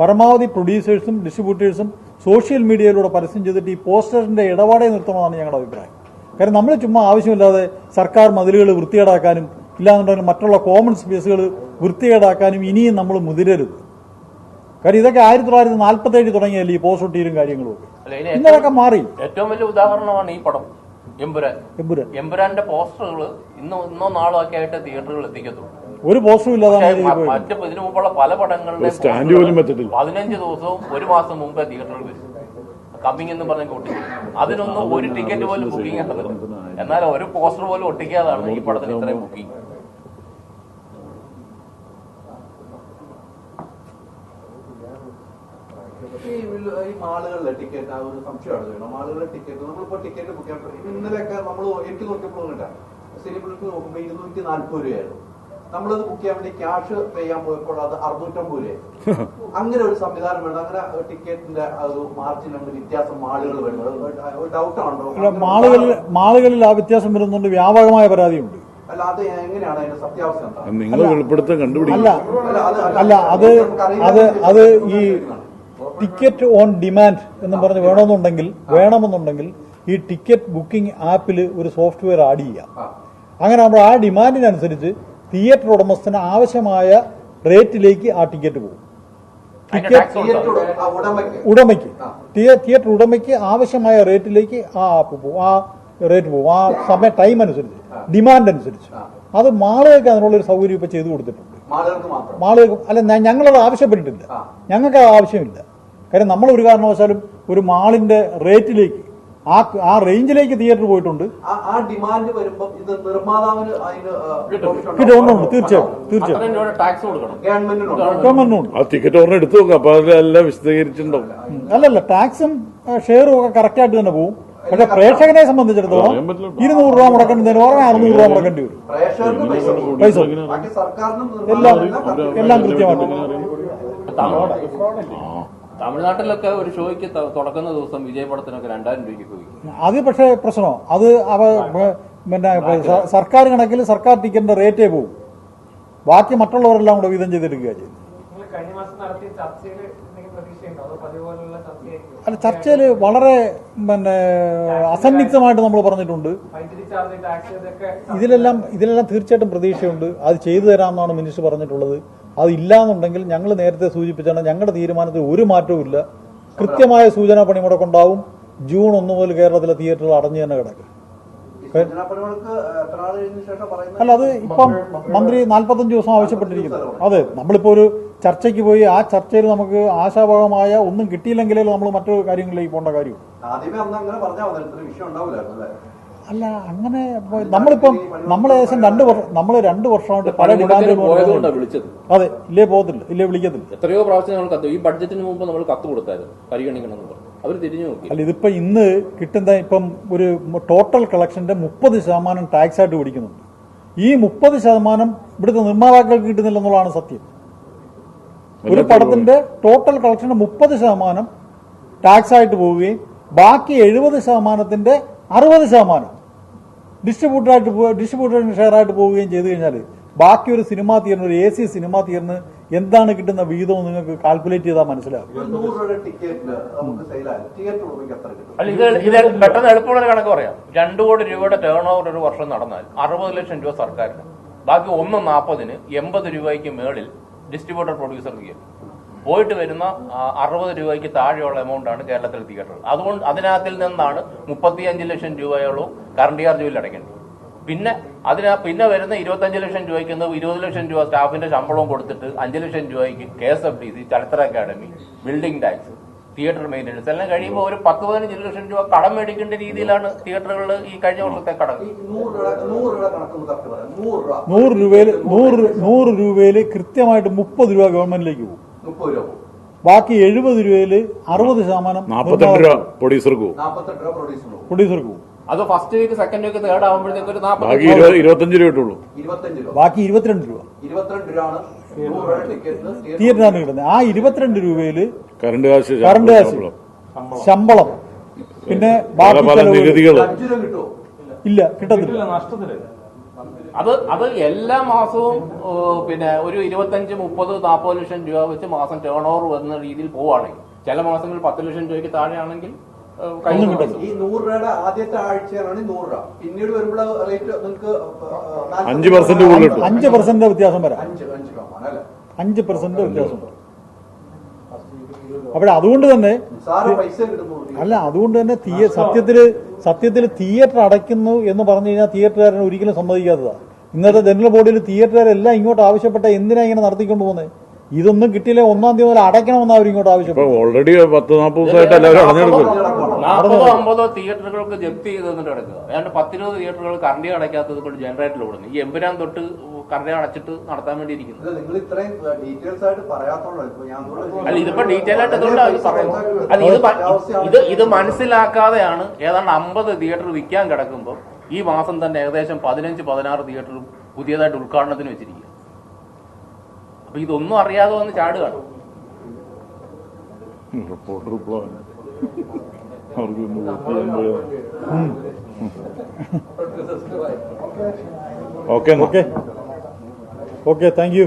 S1: പരമാവധി പ്രൊഡ്യൂസേഴ്സും ഡിസ്ട്രിബ്യൂട്ടേഴ്സും സോഷ്യൽ മീഡിയയിലൂടെ പരസ്യം ചെയ്തിട്ട് ഈ പോസ്റ്ററിന്റെ ഇടപാടേ നിർത്തണമെന്നാണ് ഞങ്ങളുടെ അഭിപ്രായം. കാര്യം നമ്മൾ ചുമ്മാ ആവശ്യമില്ലാതെ സർക്കാർ മതിലുകൾ വൃത്തികേടാക്കാനും ഇല്ലാന്നുണ്ടെങ്കിൽ മറ്റുള്ള കോമൺ സ്പേസുകൾ വൃത്തികേടാക്കാനും ഇനിയും നമ്മൾ മുതിരരുത്. കാര്യം ഇതൊക്കെ ആയിരത്തി തൊള്ളായിരത്തി നാൽപ്പത്തേഴ് തുടങ്ങിയല്ലേ ഈ പോസ്റ്റ് ഒട്ടിയിലും കാര്യങ്ങളും ഒക്കെ? ഇന്നതൊക്കെ മാറി.
S6: ഏറ്റവും വലിയ ഉദാഹരണമാണ് ഈ പടം എമ്പുരാൻ.
S1: എമ്പുരാൻ.
S6: എമ്പുരാന്റെ പോസ്റ്ററുകൾ ഇന്നോ ഇന്നോ നാളോ ഒക്കെ ആയിട്ട് തിയേറ്ററുകൾ എത്തിക്കത്തുള്ളൂ.
S1: ഒരു പോസ്റ്ററും ഇല്ലാതെ.
S6: മറ്റ് ഇതിനു മുമ്പുള്ള പല പടങ്ങളുടെ
S7: സ്റ്റാൻഡ് പോലും.
S6: പതിനഞ്ച് ദിവസവും ഒരു മാസം മുമ്പേ തിയേറ്ററിൽ വരും. കമ്മിങ് എന്ന് പറഞ്ഞ കൂട്ടി. അതിനൊന്നും ഒരു ടിക്കറ്റ് പോലും ബുക്കിംഗ് നടന്നില്ല എന്നാൽ ഒരു പോസ്റ്റർ പോലും ഒട്ടിക്കാതാണ് ഈ പടത്തിന് ഇത്രയും ബുക്കിംഗ്.
S5: ഈ ഈ മാളുകളിലെ ടിക്കറ്റ് ആ ഒരു സംശയമാണ് ചോദിക്കണം മാളുകളിലെ ടിക്കറ്റ് നമ്മളിപ്പോ ടിക്കറ്റ് ബുക്ക് ചെയ്യാൻ ഇന്നലെയൊക്കെ നമ്മൾ എനിക്ക് നോക്കിയപ്പോൾ കേട്ടാ. സിനിമകൾക്ക് നോക്കുമ്പോൾ ഇരുന്നൂറ്റി നാല്പത് രൂപയായിരുന്നു. നമ്മളത് ബുക്ക് ചെയ്യാൻ വേണ്ടി ക്യാഷ് പേ ചെയ്യാൻ പോയപ്പോൾ അത് അറുന്നൂറ്റമ്പത് രൂപ അങ്ങനെ ഒരു സംവിധാനം വേണം. അങ്ങനെ ടിക്കറ്റിന്റെ അത് മാർജിൻ ഉണ്ട് വ്യത്യാസം മാളുകൾ വരുന്നത്. ഡൗട്ട് ആണോ
S1: അല്ല, മാളുകളിൽ മാളുകളിൽ ആ വ്യത്യാസം വരുന്നുണ്ട്. വ്യാപകമായ പരാതിയുണ്ട്.
S5: അല്ല അത് എങ്ങനെയാണ് അതിന്റെ സത്യാവസ്ഥ
S7: നിങ്ങൾ വെളിപ്പെടുത്താൻ കണ്ടുപിടിക്കും.
S1: അല്ല
S5: അല്ല,
S1: അല്ല അത് അത് അത് ഈ ടിക്കറ്റ് ഓൺ ഡിമാൻഡ് എന്ന് പറഞ്ഞ് വേണമെന്നുണ്ടെങ്കിൽ വേണമെന്നുണ്ടെങ്കിൽ ഈ ടിക്കറ്റ് ബുക്കിംഗ് ആപ്പിൽ ഒരു സോഫ്റ്റ്വെയർ ആഡ് ചെയ്യാം. അങ്ങനെ നമ്മൾ ആ ഡിമാൻഡിനനുസരിച്ച് തിയേറ്റർ ഉടമസ്ഥന് ആവശ്യമായ റേറ്റിലേക്ക് ആ ടിക്കറ്റ് പോകും. ടിക്കറ്റ്
S5: തിയേറ്റർ ഉടമയ്ക്ക്.
S1: ഉടമയ്ക്ക്. തിയേറ്റർ ഉടമയ്ക്ക് ആവശ്യമായ റേറ്റിലേക്ക് ആ ആപ്പ് പോകും. ആ റേറ്റ് പോകും. ആ സമയ ടൈം അനുസരിച്ച് ഡിമാൻഡ് അനുസരിച്ച് അത് മാളുകൾക്ക് അതിനുള്ള ഒരു സൗകര്യം ഇപ്പൊ ചെയ്തു കൊടുത്തിട്ടുണ്ട്.
S5: മാളുകൾക്ക്
S1: അല്ല ഞങ്ങളത് ആവശ്യപ്പെട്ടിട്ടില്ല. ഞങ്ങൾക്ക് അത് ആവശ്യമില്ല. കാര്യം നമ്മൾ ഒരു കാരണവശാലും ഒരു മാളിന്റെ റേറ്റിലേക്ക് ആ ആ റേഞ്ചിലേക്ക് തിയേറ്റർ പോയിട്ടുണ്ട്.
S5: ആ ആ ഡിമാൻഡ് വരുമ്പോൾ ഇത് നിർമ്മാതാവിന്
S1: ഉണ്ട്, ഉണ്ട്, തീർച്ചയായും തീർച്ചയായും.
S6: ടാക്സ് കൊടുക്കണം.
S5: ഗവൺമെന്റിനുണ്ട്
S7: ആ ടിക്കറ്റ് ഓർഡർ എടുത്തു നോക്കാം അപ്പൊ അതിലെല്ലാം വിശദീകരിച്ചിട്ടുണ്ടാവും.
S1: അല്ലല്ല ടാക്സും ഷെയറും ഒക്കെ കറക്റ്റ് ആയിട്ട് തന്നെ പോകും പക്ഷെ പ്രേക്ഷകനെ സംബന്ധിച്ചിടത്തോളം. ഇരുന്നൂറ് രൂപ മുടക്കേണ്ടതിന് പുറമെ അറുന്നൂറ് രൂപ മുടക്കേണ്ടി വരും.
S5: പൈസ
S1: എല്ലാം എല്ലാം കൃത്യമായിട്ട്
S6: തമിഴ്നാട്ടിലൊക്കെ ഒരു ഷോയ്ക്ക് തുടക്കുന്ന ദിവസം വിജയ പടത്തിനൊക്കെ രണ്ടായിരം രൂപയ്ക്ക് പോയി.
S1: അത് പക്ഷേ പ്രശ്നമോ. അത് അവ പിന്നെ സർക്കാർ കണക്കിൽ സർക്കാർ ടിക്കറ്റിന്റെ റേറ്റേ പോകും ബാക്കി മറ്റുള്ളവരെല്ലാം കൂടെ വീതം ചെയ്തെടുക്കുക ചെയ്യുന്നത്. അല്ല ചർച്ചയിൽ വളരെ പിന്നെ അസന്നിഗ്ധമായിട്ട് നമ്മൾ പറഞ്ഞിട്ടുണ്ട്. ഇതിലെല്ലാം ഇതിലെല്ലാം തീർച്ചയായിട്ടും പ്രതീക്ഷയുണ്ട്. അത് ചെയ്തു തരാമെന്നാണ് മിനിസ്റ്റർ പറഞ്ഞിട്ടുള്ളത്. അത് ഇല്ലാന്നുണ്ടെങ്കിൽ ഞങ്ങൾ നേരത്തെ സൂചിപ്പിച്ചാണ് ഞങ്ങളുടെ തീരുമാനത്തിൽ ഒരു മാറ്റവും ഇല്ല. കൃത്യമായ സൂചനാ പണിമുടക്കുണ്ടാവും ജൂൺ ഒന്ന് മുതൽ കേരളത്തിലെ തിയേറ്ററുകൾ അടഞ്ഞു തന്നെ കിടക്കും അല്ല അത് ഇപ്പം മന്ത്രി നാൽപ്പത്തഞ്ച് ദിവസം ആവശ്യപ്പെട്ടിരിക്കുന്നു. അതെ നമ്മളിപ്പോ ഒരു ചർച്ചയ്ക്ക് പോയി ആ ചർച്ചയിൽ നമുക്ക് ആശാഭാഗമായ ഒന്നും കിട്ടിയില്ലെങ്കിലേ നമ്മൾ മറ്റു കാര്യങ്ങളിലേക്ക് പോകേണ്ട കാര്യം
S5: ആദ്യമേ അന്ന് അങ്ങനെ പറഞ്ഞാൽ വിഷയം ഉണ്ടാവില്ലായിരുന്നു അല്ലേ
S1: അങ്ങനെ നമ്മളിപ്പം നമ്മൾ ഏകദേശം രണ്ട് വർഷം നമ്മൾ രണ്ട് വർഷമായിട്ട് പല ഡിമാൻഡുകളും
S6: വിളിച്ചത്.
S1: അതെ ഇല്ലേ പോകത്തില്ല ഇല്ലേ വിളിക്കത്തില്ല.
S6: എത്രയോ പ്രാവശ്യം നമ്മൾ കത്ത് ഈ ബഡ്ജറ്റിന് മുമ്പ് നമ്മൾ കത്ത് കൊടുത്തായിരുന്നു പരിഗണിക്കണം എന്ന് പറഞ്ഞു. അവർ തിരിഞ്ഞു നോക്കി.
S1: അല്ല ഇതിപ്പോ ഇന്ന് കിട്ടുന്ന ഇപ്പം ഒരു ടോട്ടൽ കളക്ഷന്റെ മുപ്പത് ശതമാനം ടാക്സ് ആയിട്ട് പിടിക്കുന്നുണ്ട്. ഈ മുപ്പത് ശതമാനം ഇവിടുത്തെ നിർമ്മാതാക്കൾക്ക് കിട്ടുന്നില്ല എന്നുള്ളതാണ് സത്യം. ഒരു പടത്തിന്റെ ടോട്ടൽ കളക്ഷന്റെ മുപ്പത് ശതമാനം ടാക്സ് ആയിട്ട് പോവുകയും ബാക്കി എഴുപത് ശതമാനത്തിന്റെ അറുപത് ശതമാനം ഡിസ്ട്രിബ്യൂട്ടറായിട്ട് ഡിസ്ട്രിബ്യൂട്ടറിന് ഷെയർ ആയിട്ട് പോവുകയും ചെയ്തു കഴിഞ്ഞാൽ ബാക്കി ഒരു സിനിമാ തീർന്ന് ഒരു എ സി സിനിമാ തിയേറ്ററിന് എന്താണ് കിട്ടുന്ന വീതം നിങ്ങൾക്ക് കാൽക്കുലേറ്റ് ചെയ്താൽ മനസ്സിലാവും.
S5: തിയേറ്റർ
S6: ഇത് പെട്ടെന്ന് എളുപ്പമുള്ള കണക്ക് പറയാം. രണ്ടു കോടി രൂപയുടെ ടേൺ ഓവർ ഒരു വർഷം നടന്നാൽ അറുപത് ലക്ഷം രൂപ സർക്കാരിന്. ബാക്കി ഒന്ന് നാൽപ്പതിന് എൺപത് രൂപയ്ക്ക് മേളിൽ ഡിസ്ട്രിബ്യൂട്ടർ പ്രൊഡ്യൂസർക്ക് ചെയ്യും പോയിട്ട് വരുന്ന അറുപത് രൂപയ്ക്ക് താഴെയുള്ള എമൗണ്ട് ആണ് കേരളത്തിൽ തിയേറ്റർ അതുകൊണ്ട് അതിനകത്തിൽ നിന്നാണ് മുപ്പത്തിയഞ്ച് ലക്ഷം രൂപയോളം കറണ്ട് ചാർജ് ബില്ല് അടയ്ക്കേണ്ടത്. പിന്നെ അതിനാ പിന്നെ വരുന്ന ഇരുപത്തഞ്ച് ലക്ഷം രൂപയ്ക്ക് ഇരുപത് ലക്ഷം രൂപ സ്റ്റാഫിന്റെ ശമ്പളവും കൊടുത്തിട്ട് അഞ്ച് ലക്ഷം രൂപയ്ക്ക് K S F D C ചലത്ര academy building tax theatre maintenance എല്ലാം കഴിയുമ്പോൾ ഒരു പത്ത് പതിനഞ്ച് ലക്ഷം രൂപ കടം മേടിക്കേണ്ട രീതിയിലാണ് തിയേറ്ററുകളിൽ ഈ കഴിഞ്ഞ വർഷത്തെ കടം.
S5: നൂറ്
S1: രൂപയിൽ നൂറ് നൂറ് രൂപയിൽ കൃത്യമായിട്ട് മുപ്പത് രൂപ ഗവൺമെന്റിലേക്ക് പോകും.
S5: മുപ്പത് രൂപ
S1: ബാക്കി എഴുപത് രൂപയിൽ അറുപത് ശതമാനം
S7: നാപ്പത്തെട്ട് രൂപ പ്രൊഡ്യൂസർക്ക് പോകും.
S5: നാൽപ്പത്തെട്ട് രൂപ
S1: പ്രൊഡ്യൂസർക്ക് പോകും.
S6: അത് first week second week third ആകുമ്പോഴത്തേക്ക് ഒരു
S7: ബാക്കി
S6: നാൽപ്പത്
S7: ഇരുപത് ഇരുപത്തഞ്ച് രൂപ
S5: ഇരുപത്തഞ്ച് രൂപ.
S1: ബാക്കി ഇരുപത്തിരണ്ട് രൂപ.
S5: ഇരുപത്തിരണ്ട് രൂപയാണ് നൂറ് രൂപയുടെ ടിക്കറ്റിന് തിയേറ്റർ
S1: തിയേറ്ററിനാണ് കിട്ടുന്നത് ആ ഇരുപത്തിരണ്ട് രൂപയിൽ
S7: കറണ്ട് കാശ്
S1: കറണ്ട് കാശ്
S7: ശമ്പളം.
S1: ശമ്പളം. പിന്നെ ബാക്കി
S7: പല
S1: ചെലവുകൾ
S7: നികുതികൾ
S5: അഞ്ച് രൂപ കിട്ടുമോ?
S1: ഇല്ല കിട്ടത്തില്ല.
S6: അത് അത് എല്ലാ മാസവും പിന്നെ ഒരു ഇരുപത്തഞ്ച് മുപ്പത് നാൽപ്പത് ലക്ഷം രൂപ വെച്ച് മാസം ടേൺ ഓവർ വരുന്ന രീതിയിൽ പോവുകയാണെങ്കിൽ ചില മാസങ്ങളിൽ പത്ത് ലക്ഷം രൂപയ്ക്ക് താഴെയാണെങ്കിൽ
S5: ഈ നൂറ് രൂപയുടെ ആദ്യത്തെ ആഴ്ചയാണ് നൂറ് രൂപ. പിന്നീട് വരുമ്പോൾ റേറ്റ് നിങ്ങൾക്ക്
S7: അഞ്ച് പെർസെന്റ് കൂടുതൽ
S1: അഞ്ച് പെർസെന്റ് വ്യത്യാസം വരാം.
S5: അഞ്ച് അഞ്ച്
S1: അഞ്ച് പെർസെന്റ് വ്യത്യാസം വരും. അപ്പോൾ അതുകൊണ്ട് തന്നെ അല്ല അതുകൊണ്ട് തന്നെ തിയ സത്യത്തിൽ സത്യത്തിൽ തിയേറ്റർ അടയ്ക്കുന്നു എന്ന് പറഞ്ഞു കഴിഞ്ഞാൽ തിയേറ്ററുകാരൻ ഒരിക്കലും സമ്മതിക്കാത്തതാണ് ഇന്നത്തെ ജനറൽ ബോഡിയിൽ തിയേറ്ററുകാരെല്ലാം ഇങ്ങോട്ട് ആവശ്യപ്പെട്ട എന്തിനാ ഇങ്ങനെ നടത്തിക്കൊണ്ട് പോകുന്നത് ഇതൊന്നും കിട്ടിയില്ല ഒന്നാം തീയതി മുതൽ അടയ്ക്കണമെന്ന് അവർ ഇങ്ങോട്ട് ആവശ്യപ്പെട്ടു
S7: ഓൾറെഡി പത്ത് നാൽപ്പത് ദിവസമായിട്ട് എല്ലാവരും അടഞ്ഞെടുക്കും
S6: നാൽപ്പതോ അമ്പതോ തിയേറ്ററുകൾക്ക് ജപ്തി ചെയ്ത് തന്നിട്ട് കിടക്കുക ഏതാണ്ട് പത്തിരുപത് തിയേറ്ററുകൾ കറണ്ട് അടയ്ക്കാത്തത് കൊണ്ട് ജനറേറ്ററിൽ ഓടുന്നു ഈ എമ്പുരാൻ തൊട്ട് കറണ്ട് അടച്ചിട്ട് നടത്താൻ വേണ്ടി ഇരിക്കുന്നു
S5: നിങ്ങൾ ഇത്രയും ഡീറ്റെയിൽസ് ആയിട്ട് പറയാത്തോണ്ടോ ഇപ്പൊ ഞാൻ
S6: അല്ല ഇതിപ്പോ ഡീറ്റെയിൽ ആയിട്ട് എന്തുകൊണ്ടാണ് പറയുന്നത് അല്ല ഇത് ഇത് ഇത് മനസ്സിലാക്കാതെയാണ് ഏതാണ്ട് അമ്പത് തിയേറ്റർ വിൽക്കാൻ കിടക്കുമ്പോൾ ഈ മാസം തന്നെ ഏകദേശം പതിനഞ്ച് പതിനാറ് തിയേറ്ററും പുതിയതായിട്ട് ഉദ്ഘാടനത്തിന് വെച്ചിരിക്കുക അപ്പൊ ഇതൊന്നും അറിയാതെ വന്ന് ചാടുകയാണ്
S7: റിപ്പോർട്ടർ അവർക്ക് മുപ്പത് okay
S1: okay okay thank you